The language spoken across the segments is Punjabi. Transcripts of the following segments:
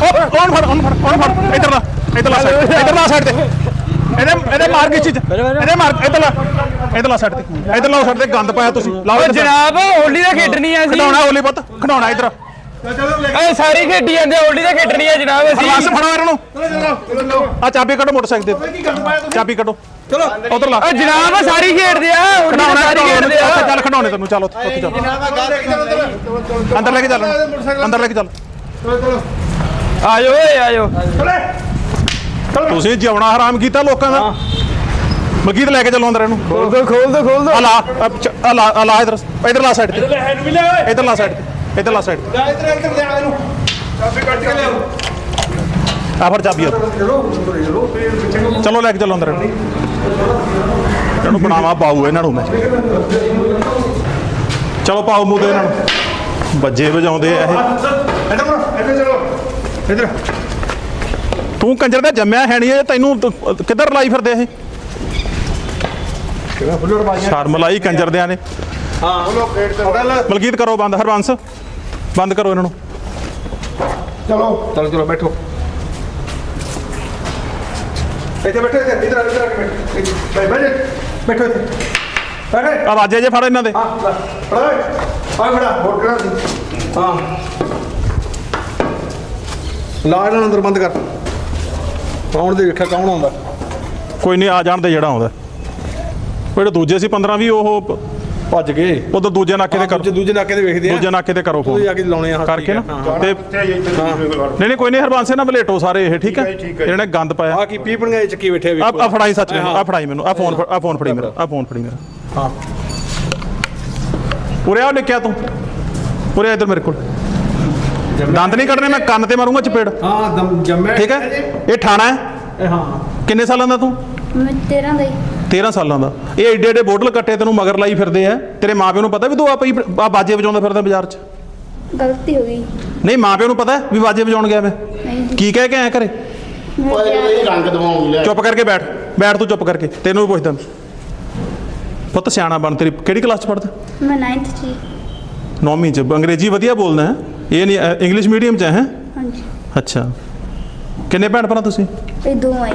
ਉਹ ਫੜ ਉਹਨੂੰ ਫੜ ਉਹਨੂੰ ਫੜ ਇੱਧਰ ਲਾ ਇੱਧਰ ਲਾ ਸਾਈਡ ਇੱਧਰ ਲਾ ਸਾਈਡ ਤੇ ਇਹਦੇ ਇਹਦੇ ਮਾਰ ਕੇ ਚੀਜ਼ ਇਹਦੇ ਮਾਰ ਇੱਧਰ ਲਾ ਇੱਧਰ ਲਾ ਸਾਈਡ ਤੇ ਇੱਧਰ ਲਾਓ ਸਾਈਡ ਤੇ ਗੰਦ ਪਾਇਆ ਤੁਸੀਂ ਲਾਓ ਜਨਾਬ ਹੋਲੀ ਦਾ ਖੇਡਣੀ ਆ ਅਸੀਂ ਖਡਾਉਣਾ ਹੋਲੀ ਪੁੱਤ ਖਡਾਉਣਾ ਇੱਧਰ ਐ ਸਾਰੀ ਖੇਡੀ ਜਾਂਦੇ ਹੋਲੀ ਦਾ ਖੇਡਣੀ ਆ ਜਨਾਬ ਬਸ ਫੜੋ ਇਹਨਾਂ ਨੂੰ ਆ ਚਾਬੀ ਕੱਢੋ ਮੋਟਰਸਾਈਕਲ ਤੇ ਚਾਬੀ ਕੱਢੋ ਚਲੋ ਉਧਰ ਲਾ ਓ ਜਨਾਬ ਸਾਰੀ ਖੇਡਦੇ ਆ ਖਡਾਉਣਾ ਸਾਰੀ ਖੇਡਦੇ ਆ ਚੱਲ ਖਡਾਉਣੇ ਤੈਨੂੰ ਚੱਲ ਉੱਥੇ ਚੱਲ ਅੰਦਰ ਲੈ ਕੇ ਚੱਲ ਅੰਦਰ ਲੈ ਕੇ ਚੱਲ ਆਜੋ ਓਏ ਆਜੋ। ਤੁਸੀਂ ਜਿਉਣਾ ਹਰਾਮ ਕੀਤਾ ਲੋਕਾਂ ਦਾ। ਮਲਕੀਤ ਲੈ ਕੇ ਚੱਲੋ ਅੰਦਰ ਇਹਨੂੰ? ਖੋਲ ਦੋ ਖੋਲ ਦੋ ਖੋਲ ਦੋ। ਆ ਲਾ ਆ ਚ- ਆ ਲਾ ਆ ਲਾ ਇਧਰ ਇਧਰ ਲਾ ਸਾਈਡ ਤੇ ਇਧਰ ਲਾ ਸਾਈਡ ਤੇ ਇਧਰ ਲਾ ਸਾਈਡ ਤੇ ਆ ਫੜ ਚਾਬੀ। ਚਲੋ ਲੈ ਕੇ ਚੱਲੋ ਅੰਦਰ ਇਹਨੂੰ। ਇਹਨੂੰ ਬਣਾਵਾ ਪਾਉ ਇਹਨਾਂ ਨੂੰ ਮੈਂ। ਚਲੋ ਪਾਓ ਮੂੰਹ ਤੇ ਇਹਨਾਂ ਨੂੰ। ਬੱਜੇ ਵਜਾਉਂਦੇ ਆ ਇਹ। ਤੂੰ ਕੰਜਰ ਦਾ ਜੰਮਿਆ ਹੈ ਨਹੀਂ ਇਹ ਤੈਨੂੰ ਤ- ਕਿੱਧਰ ਲਾਈ ਫਿਰਦੇ ਇਹ? ਸ਼ਰਮ ਲਾਈ ਕੰਜਰ ਦਿਆਂ ਨੇ ਮਲਕੀਤ ਕਰੋ ਬੰਦ ਹਰਬੰਸ। ਬੰਦ ਕਰੋ ਇਹਨਾਂ ਨੂੰ। ਚਲੋ। ਚਲੋ ਚਲੋ ਬੈਠੋ। ਇੱਥੇ ਬੈਠੋ ਇੱਥੇ। ਇਧਰ ਇਧਰ ਬੈਠ ਬੈਠ ਬੈਠੋ ਇੱਥੇ। ਬੈਠ ਆਵਾਜ਼ੇ ਜੇ ਫੜ ਇਹਨਾਂ ਦੇ। ਹਾਂ ਫੜਾ। ਆ ਫੜਾ ਵੋਟ ਕਰਾ ਦੀ। ਹਾਂ। ਲਾ ਇਹਨਾਂ ਨੂੰ ਅੰਦਰ ਬੰਦ ਕਰ। ਕੌਣ ਦੇ ਵੇਖਿਆ ਕੌਣ ਆਉਂਦਾ? ਕੋਈ ਨਹੀਂ ਆ ਜਾਣ ਦੇ ਜਿਹੜਾ ਆਉਂਦਾ। ਜਿਹੜੇ ਦੂਜੇ ਸੀ 15 ਵੀ ਉਹ ਭੱਜ ਗਏ। ਉਧਰ ਦੂਜੇ ਨਾਕੇ ਤੇ ਕਰੋ। ਦੂਜੇ ਨਾਕੇ ਤੇ ਵੇਖਦੇ ਆ। ਦੂਜੇ ਨਾਕੇ ਤੇ ਕਰੋ ਫੋਨ ਜਾ ਕੇ ਲਾਉਣੇ ਆ ਕਰਕੇ ਨਾ। ਤੇ ਨਹੀਂ ਨਹੀਂ ਕੋਈ ਨਹੀਂ ਹਰਬੰਸ ਇਹਨਾਂ ਬਲੇਟੋ ਸਾਰੇ ਇਹ ਠੀਕ ਹੈ ਇਹਨਾਂ ਨੇ ਗੰਦ ਪਾਇਆ। ਆ ਕੀ ਪੀਪਣੀਆਂ ਚੱਕੀ ਬੈਠੇ ਆ ਆ ਫੜਾਈ ਸੱਚ ਮੈਨੂੰ ਆ ਫੜਾਈ ਮੈਨੂੰ। ਆ ਫੋਨ ਫੜ- ਆ ਫੋਨ ਫੜੀ ਮੇਰਾ। ਆ ਫੋਨ ਫੜੀ ਮੇਰਾ। ਹਾਂ। ਉਰੇ ਆ ਲਿਖਿਆ ਤੂੰ। ਉਰੇ ਇੱਧਰ ਮੇਰੇ ਕੋਲ। ਦੰਦ ਨਹੀਂ ਕੱਢਣੇ ਮੈਂ ਕੰਨ ਤੇ ਮਾਰੂੰਗਾ ਚਪੇੜ। ਹਾਂ ਦਮ ਜੰਮੇ ਠੀਕ ਹੈ? ਇਹ ਠਾਣਾ ਹੈ? ਹਾਂ। ਕਿੰਨੇ ਸਾਲਾਂ ਦਾ ਤੂੰ? ਮੈਂ 13 ਦਾ ਹੀ। 13 ਸਾਲਾਂ ਦਾ। ਇਹ ਏਡੇ ਏਡੇ ਬੋਟਲ ਕੱਟੇ ਤੈਨੂੰ ਮਗਰ ਲਾਈ ਫਿਰਦੇ ਆ। ਤੇਰੇ ਮਾਪਿਓ ਨੂੰ ਪਤਾ ਵੀ ਤੂੰ ਆ ਪਈ ਆ ਬਾਜੇ ਵਜਾਉਂਦਾ ਫਿਰਦਾ ਬਾਜ਼ਾਰ 'ਚ? ਗਲਤੀ ਹੋ ਗਈ। ਨਹੀਂ ਮਾਪਿਓ ਨੂੰ ਪਤਾ ਵੀ ਬਾਜੇ ਵਜਾਉਣ ਗਿਆ ਮੈਂ। ਨਹੀਂ ਜੀ। ਕੀ ਕਹਿ ਕੇ ਆਇਆ ਘਰੇ? ਮੈਂ ਕਿਹਾ- ਰੰਗ ਦਵਾਉਂ ਲੈ। ਚੁੱਪ ਕਰਕੇ ਬੈਠ। ਬੈਠ ਤੂੰ ਚੁੱਪ ਕਰਕੇ। ਤੈਨੂੰ ਵੀ ਪੁੱਛਦਾ ਮੈਂ। ਪੁੱਤ ਸਿਆਣਾ ਬਣ ਤੇਰੀ। ਕਿਹੜੀ ਕਲਾਸ 'ਚ ਪੜਦਾ ਮੈਂ 9th ਚ ਹੀ। ਨੌਵੀਂ 'ਚ। ਅੰਗਰੇਜ਼ੀ ਵਧੀਆ ਬੋਲਦਾ ਹੈ। ਇਹ ਨਹੀਂ ਅ, ਇੰਗਲਿਸ਼ ਮੀਡੀਅਮ 'ਚ ਹੈ ਹਾਂਜੀ। ਅੱਛਾ। ਕਿੰਨੇ ਭੈਣ ਭਰਾ ਤੁਸੀਂ? ਇਹ ਦੋ ਆਏ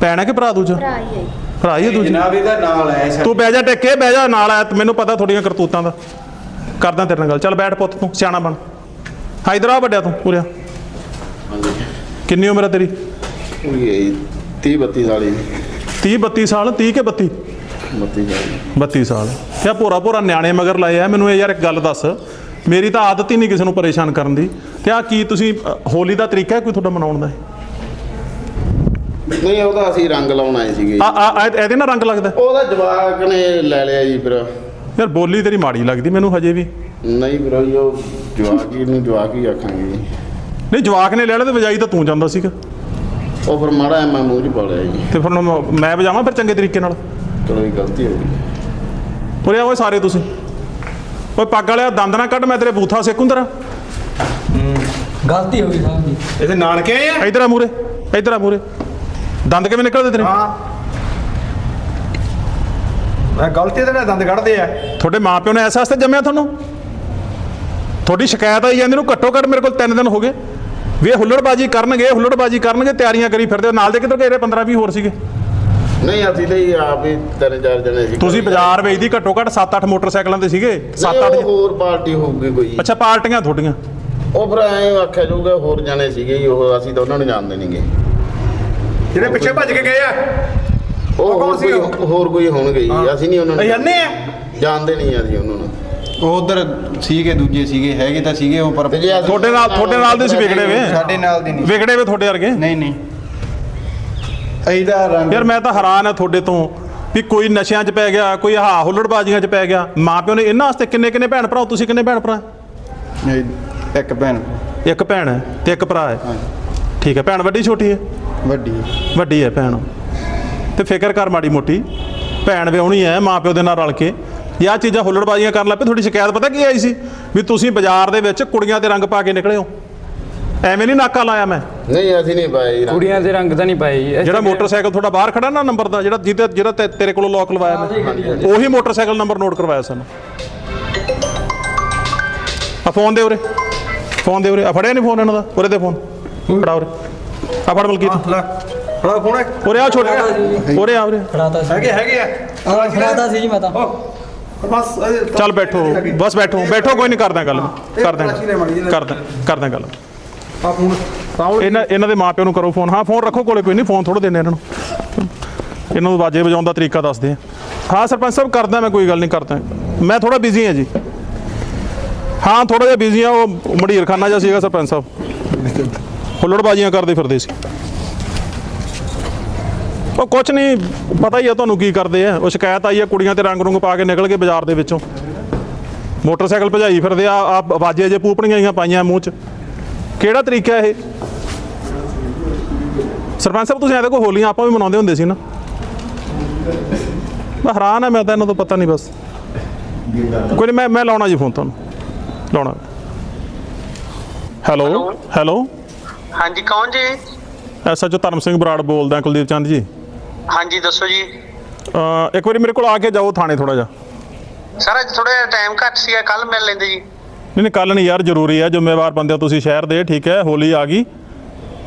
ਭੈਣ ਹੈ ਕਿ ਭਰਾ ਦੂਜਾ? ਭਰਾ ਹੀ ਆਏ ਭਰਾ ਹੀ ਹੈ ਦੂਜਾ? ਜਨਾਬ ਇਹਦਾ ਨਾਲ ਆਇਆ ਤੂੰ ਬਹਿ ਜਾ ਟਿੱਕੇ ਬਹਿ ਜਾ ਨਾਲ ਆਇਆ। ਮੈਨੂੰ ਪਤਾ ਤੁਹਾਡੀਆਂ ਕਰਤੂਤਾਂ ਦਾ। ਕਰਦਾ ਤੇਰੇ ਨਾਲ ਗੱਲ। ਚੱਲ ਬੈਠ ਪੁੱਤ ਤੂੰ ਸਿਆਣਾ ਬਣ। ਹਾਂ ਇਧਰ ਆ ਵੱਡਿਆ ਤੂੰ ਉਰਿਆ ਕਿੰਨੀ ਉਮਰ ਹੈ ਤੇਰੀ? ਇਹ 30 32 ਸਾਲੀ 30 32 ਸਾਲ 30 ਕੇ 32 32 ਸਾਲੀ 32 ਸਾਲ। ਯਾ ਭੋਰਾ ਭੋਰਾ ਨਿਆਣੇ ਮਗਰ ਲਾਏ ਆ। ਮੈਨੂੰ ਇਹ ਯਾਰ ਇੱਕ ਗੱਲ ਦੱਸ। ਮੇਰੀ ਤਾਂ ਆਦਤ ਹੀ ਨਹੀਂ ਕਿਸੇ ਨੂੰ ਪਰੇਸ਼ਾਨ ਕਰਨ ਦੀ। ਤੇ ਆ ਕੀ ਤੁਸੀਂ ਹੋਲੀ ਦਾ ਤਰੀਕਾ ਹੈ ਕੋਈ ਤੁਹਾਡਾ ਮਨਾਉਣ ਦਾ? ਨਹੀਂ ਉਹਦਾ ਅਸੀਂ ਰੰਗ ਲਾਉਣ ਆਏ ਸੀਗੇ ਆ ਆ ਇਹਦੇ ਨਾਲ ਰੰਗ ਲੱਗਦਾ? ਉਹਦਾ ਜਵਾਕ ਨੇ ਲੈ ਲਿਆ ਜੀ ਫਿਰ। ਯਾਰ ਬੋਲੀ ਤੇਰੀ ਮਾੜੀ ਲੱਗਦੀ ਮੈਨੂੰ ਹਜੇ ਵੀ। ਨਹੀਂ ਫਿਰ ਉਹੀ ਉਹ ਜਵਾਕ ਹੀ ਨੂੰ ਜਵਾਕ ਹੀ ਆਖਾਂਗੇ ਜੀ। ਨਹੀਂ ਜਵਾਕ ਨੇ ਲੈ ਲਿਆ ਤੇ ਵਜਾਈ ਤਾਂ ਤੂੰ ਜਾਂਦਾ ਸੀਗਾ। ਉਹ ਫਿਰ ਮਾੜਾ ਐ ਮੈਂ ਮੂੰਹ 'ਚ ਪਾ ਲਿਆ ਜੀ। ਤੇ ਫਿਰ ਮੈਂ- ਵਜਾਵਾਂ ਫਿਰ ਚੰਗੇ ਤਰੀਕੇ ਨਾਲ? ਚਲੋ ਇਹ ਗਲਤੀ ਹੋ ਗਈ। ਉਰੇ ਓਏ ਸਾਰੇ ਤੁਸੀਂ। ਓਏ ਪੱਗ ਵਾਲਿਆ ਦੰਦ ਨਾ ਕੱਢ ਮੈਂ ਤੇਰੇ ਬੂਥਾ ਸੇਕੂੰ ਤੇਰਾ ਗਲਤੀ ਹੋ ਗਈ ਸਾਹਿਬ ਜੀ ਇਹਦੇ ਨਾਨਕੇ ਆਏ ਆ? ਇਧਰ ਆ ਮੂਰੇ ਇਧਰ ਆ ਮੂਰੇ ਦੰਦ ਕਿਵੇਂ ਨਿਕਲਦੇ ਤੇਰੇ? ਹਾਂ। ਮੈਂ ਗਲਤੀ ਤੇ ਨਾ ਦੰਦ ਕੱਢਦੇ ਆ। ਤੁਹਾਡੇ ਮਾਪਿਓ ਨੇ ਐਸ ਵਾਸਤੇ ਜੰਮਿਆ ਤੁਹਾਨੂੰ? ਤੁਹਾਡੀ ਸ਼ਿਕਾਇਤ ਆਈ ਜਾਂਦੀ ਨੂੰ ਘੱਟੋ ਘੱਟ ਮੇਰੇ ਕੋਲ 3 ਦਿਨ ਹੋ ਗਏ। ਵੀ ਇਹ ਹੁੱਲੜਬਾਜੀ ਕਰਨਗੇ ਹੁੱਲੜਬਾਜੀ ਕਰਨਗੇ ਤਿਆਰੀਆਂ ਕਰੀ ਫਿਰਦੇ ਹੋ। ਨਾਲ ਦੇ ਕਿੱਧਰ ਗਏ ਰੇ 15 20 ਹੋਰ ਸੀਗੇ। ਨਹੀਂ ਅਸੀਂ ਤਾਂ ਹੀ ਆਪ ਹੀ ਤਿੰਨ ਚਾਰ ਜਣੇ ਸੀ। ਤੁਸੀਂ ਬਾਜ਼ਾਰ ਵੇਚਦੀ ਘੱਟੋ ਘੱਟ 7-8 ਮੋਟਰਸਾਈਕਲਾਂ ਤੇ ਸੀਗੇ? ਨਹੀਂ, 7-8 ਉਹ ਹੋਰ ਪਾਰਟੀ ਹੋਊਗੀ ਕੋਈ ਅੱਛਾ ਪਾਰਟੀਆਂ ਤੁਹਾਡੀਆਂ? ਉਹ ਫਿਰ ਐਂ ਆਖਿਆ ਜਾਊਗਾ ਹੋਰ ਜਣੇ ਸੀਗੇ ਜੀ ਉਹ ਅਸੀਂ ਤਾਂ ਉਹਨਾਂ ਨੂੰ ਜਾਣਦੇ ਨਹੀਂਗੇ ਜਿਹੜੇ ਪਿੱਛੇ ਭੱਜ ਕੇ ਗਏ ਆ? ਉਹ ਉਹ ਕੌਣ ਹੋਰ ਸੀ ਕੋਈ ਉਹ? ਹੋਰ ਕੋਈ ਹੋਣਗੇ ਜੀ ਅਸੀਂ ਨਹੀਂ ਉਹਨਾਂ ਅਸੀਂ ਨੂੰ ਅੰਨੇ ਆ? ਜਾਣਦੇ ਨਹੀਂ ਅਸੀਂ ਉਹਨਾਂ ਨੂੰ। ਉਹ ਉਧਰ ਸੀਗੇ ਦੂਜੇ ਸੀਗੇ ਹੈਗੇ ਤਾਂ ਸੀਗੇ ਉਹ ਪਰ ਤੇ ਜੇ ਅਸੀਂ- ਤੁਹਾਡੇ ਨਾਲ ਤੁਹਾਡੇ ਨਾਲ ਦੇ ਸੀ ਵਿਗੜੇ ਵੇ? ਸਾਡੇ ਨਾਲ ਦੇ ਨਹੀਂ। ਵਿਗੜੇ ਵੇ ਤੁਹਾਡੇ ਵਰਗੇ? ਨਹੀਂ ਨਹੀਂ। ਇਹਦਾ ਰੰਗ ਯਾਰ ਮੈਂ ਤਾਂ ਹੈਰਾਨ ਆ ਤੁਹਾਡੇ ਤੋਂ ਵੀ ਕੋਈ ਨਸ਼ਿਆਂ 'ਚ ਪੈ ਗਿਆ ਕੋਈ ਹਾ ਹੁੱਲੜਬਾਜ਼ੀਆਂ 'ਚ ਪੈ ਗਿਆ। ਮਾਪਿਓ ਨੇ ਇਹਨਾਂ ਵਾਸਤੇ ਕਿੰਨੇ ਕਿੰਨੇ ਭੈਣ ਭਰਾ? ਤੁਸੀਂ ਕਿੰਨੇ ਭੈਣ ਭਰਾ? ਇਹ ਇੱਕ ਭੈਣ। ਇੱਕ ਭੈਣ ਹੈ ਤੇ ਇੱਕ ਭਰਾ ਹੈ। ਠੀਕ ਹੈ ਭੈਣ ਵੱਡੀ ਛੋਟੀ ਹੈ? ਵੱਡੀ ਵੱਡੀ ਹੈ ਭੈਣ। ਤੇ ਫਿਕਰ ਕਰ ਮਾੜੀ ਮੋਟੀ ਭੈਣ ਵਿਆਹੁਣੀ ਹੈ ਮਾਪਿਓ ਦੇ ਨਾਲ ਰਲ ਕੇ। ਇਹ ਆਹ ਚੀਜ਼ਾਂ ਹੁੱਲੜਬਾਜ਼ੀਆਂ ਕਰਨ ਲੱਗ ਪਏ ਤੁਹਾਡੀ ਸ਼ਿਕਾਇਤ ਪਤਾ ਕੀ ਆਈ ਸੀ? ਵੀ ਤੁਸੀਂ ਬਾਜ਼ਾਰ ਦੇ ਵਿੱਚ ਕੁੜੀਆਂ ਦੇ ਰੰਗ ਪਾ ਕੇ ਨਿਕਲੇ ਹੋ। ਐਵੇਂ ਨਹੀਂ ਨਾਕਾ ਲਾਇਆ ਮੈਂ। ਨਹੀਂ ਅਸੀਂ ਨਹੀਂ ਪਾਏ ਜੀ ਰੰਗ। ਕੁੜੀਆਂ ਦੇ ਰੰਗ ਤਾਂ ਨਹੀਂ ਪਾਏ ਜੀ। ਜਿਹੜਾ ਮੋਟਰਸਾਈਕਲ ਤੁਹਾਡਾ ਬਾਹਰ ਖੜਾ ਨਾ ਨੰਬਰ ਦਾ ਜਿਹੜਾ ਜਿਹਦੇ ਜਿਹੜਾ ਤੇ- ਤੇਰੇ ਕੋਲੋਂ ਲੋਕ ਲਵਾਇਆ ਮੈਂ। ਉਹੀ ਮੋਟਰਸਾਈਕਲ ਨੰਬਰ ਨੋਟ ਕਰਵਾਇਆ ਸਾਨੂੰ। ਆ ਫੋਨ ਦੇ ਉਰੇ। ਫੋਨ ਦੇ ਉਰੇ। ਆ ਫੜਿਆ ਨਹੀਂ ਫੋਨ ਇਹਨਾਂ ਦਾ? ਉਰੇ ਦੇ ਫੋਨ। ਫੜਾ ਉਰੇ। ਆ ਫੜ ਮਲਕੀਤ ਲੈ। ਫੜਾ ਫੋਨ। ਹੈ ਉਰੇ ਆ ਛੋਟੇ। ਉਰੇ ਆ ਉਰੇ। ਫੜਾਤਾ ਸੀ। ਹੈਗੇ ਹੈਗੇ ਆ। ਹਾਂ ਫੜਾਤਾ ਸੀ ਜੀ ਮੈਂ ਤਾਂ। ਉਹ ਬਸ ਤਾਂ- ਚੱਲ ਬੈਠੋ ਬਸ ਬੈਠੋ। ਬੈਠੋ ਕੋਈ ਨਹੀਂ ਕਰਦਾ ਗੱਲ। ਕਰਦਾ। ਕਰਦਾ ਕਰਦਾ ਗੱਲ। ਆ ਫੋਨ। ਸਾਹਮਣੇ ਇਹਨਾਂ ਇਹਨਾਂ ਦੇ ਮਾਪਿਆਂ ਨੂੰ ਕਰੋ ਫੋਨ। ਹਾਂ, ਫੋਨ ਰੱਖੋ ਕੋਲੇ, ਕੋਈ ਨਹੀਂ, ਫੋਨ ਥੋੜਾ ਦੇਣੇ ਇਹਨਾਂ ਨੂੰ। ਇਹਨਾਂ ਨੂੰ ਬਾਜੇ ਵਜਾਉਣ ਦਾ ਤਰੀਕਾ ਦੱਸਦੇ ਆ। ਹਾਂ, ਸਰਪੰਚ ਸਾਹਿਬ, ਕਰਦਾ ਮੈਂ, ਕੋਈ ਗੱਲ ਨਹੀਂ, ਕਰਦਾ। ਮੈਂ ਥੋੜਾ ਬਿਜ਼ੀ ਹਾਂ ਜੀ। ਹਾਂ ਥੋੜਾ ਜਿਹਾ ਬਿਜ਼ੀ ਆ ਉਹ ਮੜੀਰ ਖਾਨਾ ਜਿਹਾ ਸੀਗਾ ਸਰਪੰਚ ਸਾਹਿਬ। ਹੁੱਲੜਬਾਜ਼ੀਆਂ ਕਰਦੇ ਫਿਰਦੇ ਸੀ। ਉਹ ਕੁਛ ਨਹੀਂ, ਪਤਾ ਹੀ ਆ ਤੁਹਾਨੂੰ ਕੀ ਕਰਦੇ ਆ। ਉਹ ਸ਼ਿਕਾਇਤ ਆਈ ਆ, ਕੁੜੀਆਂ ਤੇ ਰੰਗ ਰੁੰਗ ਪਾ ਕੇ ਨਿਕਲ ਕੇ ਬਾਜ਼ਾਰ ਦੇ ਵਿੱਚੋਂ। ਮੋਟਰਸਾਈਕਲ ਭਜਾਈ ਫਿਰਦੇ ਆ ਆ ਬਾਜੇ ਜੇ ਪੂਪਣੀਆਂ ਜਿਹੀਆਂ ਪਾਈਆਂ ਮੂੰਹ 'ਚ। ਕਿਹੜਾ ਤਰੀਕਾ ਇਹ? ਸਰਪੰਚ ਸਾਹਿਬ ਤੁਸੀਂ ਐਂ ਦੇਖੋ ਹੋਲੀਆਂ ਆਪਾਂ ਵੀ ਮਨਾਉਂਦੇ ਹੁੰਦੇ ਸੀ ਨਾ। ਮੈਂ ਹੈਰਾਨ ਆ ਮੈਂ ਤਾਂ ਇਹਨਾਂ ਤੋਂ ਪਤਾ ਨਹੀਂ ਬਸ। ਕੋਈ ਨਹੀਂ ਮੈਂ ਮੈਂ ਲਾਉਣਾ ਜੀ ਫੋਨ ਤੁਹਾਨੂੰ। ਲਾਉਣਾ। Hello hello. ਹਾਂਜੀ ਕੌਣ ਜੀ? ਐਸਐਚਓ ਧਰਮ ਸਿੰਘ ਬਰਾੜ ਬੋਲਦਾ ਕੁਲਦੀਪ ਚੰਦ ਜੀ। ਹਾਂਜੀ ਦੱਸੋ ਜੀ। ਇੱਕ ਵਾਰੀ ਮੇਰੇ ਕੋਲ ਆ ਕੇ ਜਾਓ ਥਾਣੇ ਥੋੜਾ ਜਿਹਾ। ਸਰ ਅੱਜ ਥੋੜਾ ਜਿਹਾ ਟਾਈਮ ਘੱਟ ਸੀਗਾ ਕੱਲ ਮਿਲ ਲੈਂਦੇ ਜੀ। ਨਹੀਂ ਨਹੀਂ ਕੱਲ ਨਹੀਂ ਯਾਰ ਜ਼ਰੂਰੀ ਹੈ। ਜ਼ਿੰਮੇਵਾਰ ਬੰਦੇ ਹੋ ਤੁਸੀਂ ਸ਼ਹਿਰ ਦੇ ਠੀਕ ਹੈ ਹੋਲੀ ਆ ਗਈ।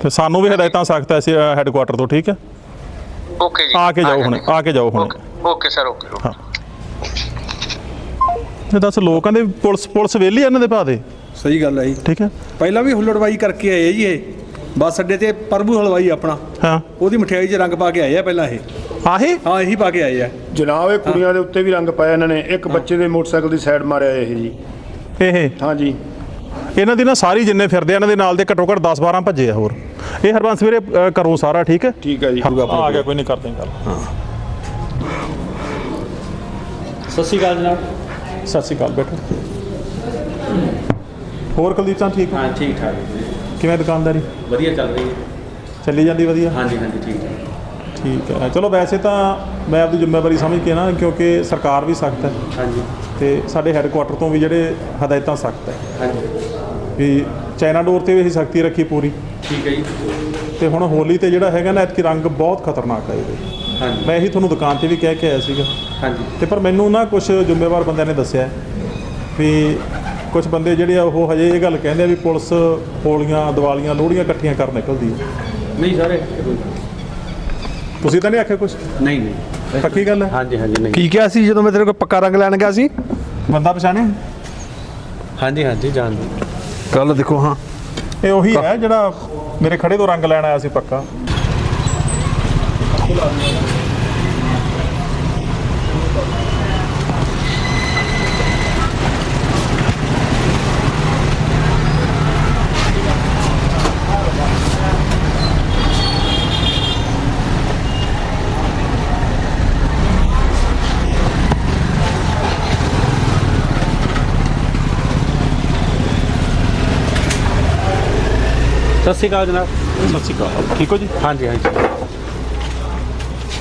ਤੇ ਸਾਨੂੰ ਵੀ ਹਦਾਇਤਾਂ ਸਖਤ ਐ ਸੀ ਹੈੱਡਕੁਆਟਰ ਤੋਂ ਠੀਕ ਹੈ? ਓਕੇ ਜੀ। ਆ ਕੇ ਜਾਓ। ਹੁਣੇ ਆ ਕੇ ਜਾਓ ਹੁਣੇ। Okay sir okay okay. ਇਹ ਦੱਸ ਲੋਕਾਂ ਦੇ ਪੁਲਿਸ ਪੁਲਿਸ ਵੇਲੀ ਇਹਨਾਂ ਦੇ ਭਾ ਦੇ? ਸਹੀ ਗੱਲ ਹੈ ਜੀ। ਠੀਕ ਹੈ। ਪਹਿਲਾਂ ਵੀ ਹੁੱਲੜਬਾਈ ਕਰਕੇ ਆਏ ਜੀ ਇਹ। ਬੱਸ ਅੱਡੇ ਤੇ ਪ੍ਰਭੂ ਹਲਵਾਈ ਆਪਣਾ। ਹਾਂ। ਉਹਦੀ ਮਠਿਆਈ 'ਚ ਰੰਗ ਪਾ ਕੇ ਆਏ ਆ ਪਹਿਲਾਂ ਇਹ। ਆਹੀ ਹਾਂ? ਇਹੀ ਪਾ ਕੇ ਆਏ ਆ। ਜਨਾਬ ਇਹ ਕੁੜੀਆਂ ਦੇ ਉੱਤੇ ਵੀ ਰੰਗ ਪਾਇਆ ਇਹਨਾਂ ਨੇ। ਇੱਕ ਬੱਚੇ ਦੇ ਮੋਟਰਸਾਈਕਲ ਦੀ ਸਾਈਡ ਮਾਰਿਆ ਇਹ ਜੀ। ਇਹ। ਹਾਂਜੀ। ਇਹਨਾਂ ਦੀ ਨਾ ਸਾਰੀ ਜਿੰਨੇ ਫਿਰਦੇ ਆ ਇਹਨਾਂ ਦੇ ਨਾਲ ਦੇ ਘੱਟੋ ਘੱਟ 10 12 ਭੱਜੇ ਆ ਹੋਰ। ਇਹ ਹਰਬੰਸ ਵੀਰੇ ਅ, ਕਰੋ ਸਾਰਾ ਠੀਕ ਹੈ? ਠੀਕ ਹੈ ਜੀ। ਆ ਗਿਆ ਕੋਈ ਨਹੀਂ ਕਰਦੇ ਗੱਲ। ਸਤਿ ਸ਼੍ਰੀ ਅਕਾਲ ਜਨਾਬ। ਸਤਿ ਸ਼੍ਰੀ ਅਕਾਲ ਬੈਠੋ। ਹੋਰ ਕੁਲਦੀਪ ਚੰਦ ਠੀਕ ਹੋ? ਹਾਂ ਠੀਕ ਠਾਕ ਕਿਵੇਂ ਦੁਕਾਨਦਾਰੀ? ਵਧੀਆ ਚੱਲ ਰਹੀ ਹੈ। ਚੱਲੀ ਜਾਂਦੀ ਵਧੀਆ? ਹਾਂਜੀ ਹਾਂਜੀ ਠੀਕ ਠਾਕ ਹੈ। ਚਲੋ ਵੈਸੇ ਤਾਂ ਮੈਂ ਆਪਣੀ ਜ਼ਿੰਮੇਵਾਰੀ ਸਮਝ ਕੇ ਨਾ ਕਿਉਂਕਿ ਸਰਕਾਰ ਵੀ ਸਖਤ ਹੈ। ਹਾਂਜੀ। ਤੇ ਸਾਡੇ ਹੈੱਡਕੁਆਟਰ ਤੋਂ ਵੀ ਜਿਹੜੇ ਹਦਾਇਤਾਂ ਸਖਤ ਹੈ। ਹਾਂਜੀ। ਵੀ ਚਾਈਨਾ ਡੋਰ ਤੇ ਵੀ ਅਸੀਂ ਸਖਤੀ ਰੱਖੀ ਪੂਰੀ। ਠੀਕ ਹੈ ਜੀ। ਤੇ ਹੁਣ ਹੋਲੀ ਤੇ ਜਿਹੜਾ ਹੈਗਾ ਨਾ ਐਤਕੀ ਰੰਗ ਬਹੁਤ ਖਤਰਨਾਕ ਹੈ ਇਹਦੇ। ਹਾਂਜੀ। ਮੈਂ ਇਹੀ ਤੁਹਾਨੂੰ ਦੁਕਾਨ ਤੇ ਵੀ ਕਹਿ ਕੇ ਆਇਆ ਸੀਗਾ। ਹਾਂਜੀ। ਤੇ ਪਰ ਮੈਨੂੰ ਨਾ ਕੁਝ ਜ਼ਿੰਮੇਵਾਰ ਬੰਦਿਆਂ ਨੇ ਦੱਸਿਆ ਵੀ ਕੁਝ ਬੰਦੇ ਜਿਹੜੇ ਆ ਉਹ ਹਜੇ ਇਹ ਗੱਲ ਕਹਿੰਦੇ ਆ ਵੀ ਪੁਲਿਸ ਹੋਲੀਆਂ ਦੀਵਾਲੀਆਂ ਲੋਹੜੀਆਂ ਇਕੱਠੀਆਂ ਕਰ ਨਿਕਲਦੀ ਹੈ। ਨਹੀਂ ਸਾਰੇ ਤੁਸੀਂ ਤਾਂ ਨਹੀਂ ਆਖਿਆ ਕੁਝ ਨਹੀਂ ਨਹੀਂ। ਪੱਕੀ ਗੱਲ ਹੈ? ਹਾਂਜੀ ਹਾਂਜੀ ਨਹੀਂ। ਕੀ ਕਿਹਾ ਸੀ ਜਦੋਂ ਮੈਂ ਤੇਰੇ ਕੋਲ ਪੱਕਾ ਰੰਗ ਲੈਣ ਗਿਆ ਸੀ? ਬੰਦਾ ਪਛਾਣਿਆ? ਹਾਂਜੀ ਹਾਂਜੀ ਜਾਣਦੇ। ਕੱਲ ਦੇਖੋ ਹਾਂ। ਇਹ ਉਹੀ ਹੈ ਜਿਹੜਾ ਮੇਰੇ ਖੜੇ ਤੋਂ ਰੰਗ ਲੈਣ ਆਇਆ ਸੀ ਪੱਕਾ। ਸ਼੍ਰੀ ਅਕਾਲ ਜਨਾਬ। ਸਤਿ ਸ਼੍ਰੀ ਅਕਾਲ। ਠੀਕ ਹੋ ਜੀ? ਹਾਂਜੀ ਹਾਂਜੀ।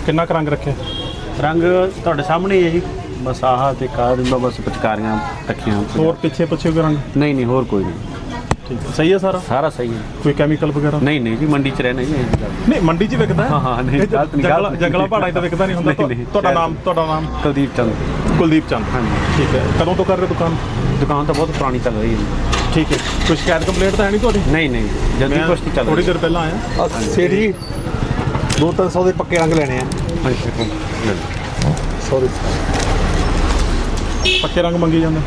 ਕਿੰਨਾ ਕੁ ਰੰਗ ਰੱਖਿਆ? ਰੰਗ ਤੁਹਾਡੇ ਸਾਹਮਣੇ ਹੀ ਹੈ ਜੀ। ਬਸ ਆਹ ਤੇ ਕਾਰ ਦਾ ਬਸ ਪਿਚਕਾਰੀਆਂ ਰੱਖੀਆਂ। ਹੋਰ ਪਿੱਛੇ ਪਿੱਛੇ ਕੋਈ ਰੰਗ? ਨਹੀਂ ਨਹੀਂ ਹੋਰ ਕੋਈ ਨਹੀਂ। ਠੀਕ ਹੈ। ਸਹੀ ਹੈ ਸਾਰਾ? ਸਾਰਾ ਸਹੀ ਹੈ। ਕੋਈ ਕੈਮੀਕਲ ਵਗੈਰਾ? ਨਹੀਂ ਨਹੀਂ ਜੀ ਮੰਡੀ 'ਚ ਰਹਿਣਾ ਜੀ ਇਹ ਗੱਲ। ਨਹੀਂ ਮੰਡੀ 'ਚ ਵਿਕਦਾ ਹੈ। ਹਾਂ, ਨਹੀਂ, ਗਲਤ ਜੰਗਲਾ ਜੰਗਲਾ ਪਹਾੜਾਂ 'ਚ ਤਾਂ ਵਿਕਦਾ ਨਹੀਂ ਹੁੰਦਾ। ਨਹੀਂ, ਨਹੀਂ, ਤੁਹਾਡਾ। ਨਾਮ ਤੁਹਾਡਾ ਨਾਮ? ਕੁਲਦੀਪ ਚੰਦ। ਕੁਲਦੀਪ ਚੰਦ। ਹਾਂਜੀ। ਠੀਕ ਹੈ। ਕਦੋਂ ਤੋਂ ਕਰ ਰਹੇ ਦੁਕਾਨ? ਦੁਕਾਨ ਤਾਂ ਬਹੁਤ ਪੁਰਾਣੀ ਚੱਲ ਰਹੀ ਹੈ ਜੀ। ਠੀਕ ਹੈ। ਕੋਈ ਸ਼ਿਕਾਇਤ ਕੰਪਲੇਂਟ ਤਾਂ ਹੈ ਨਹੀਂ ਤੁਹਾਡੀ? ਨਹੀਂ ਨਹੀਂ। ਜਲਦੀ ਮੈਂ ਕੁਸ਼ਤੀ ਚੱਲ ਥੋੜੀ ਰਹੀ ਦੇਰ ਪਹਿਲਾਂ ਆਇਆ। ਸੇਠ ਜੀ ਦੋ ਤਿੰਨ ਸੌ ਦੇ ਪੱਕੇ ਰੰਗ ਲੈਣੇ ਆ। ਹੈ ਸੌਰੀ ਪੱਕੇ ਰੰਗ ਮੰਗੀ ਜਾਂਦੇ।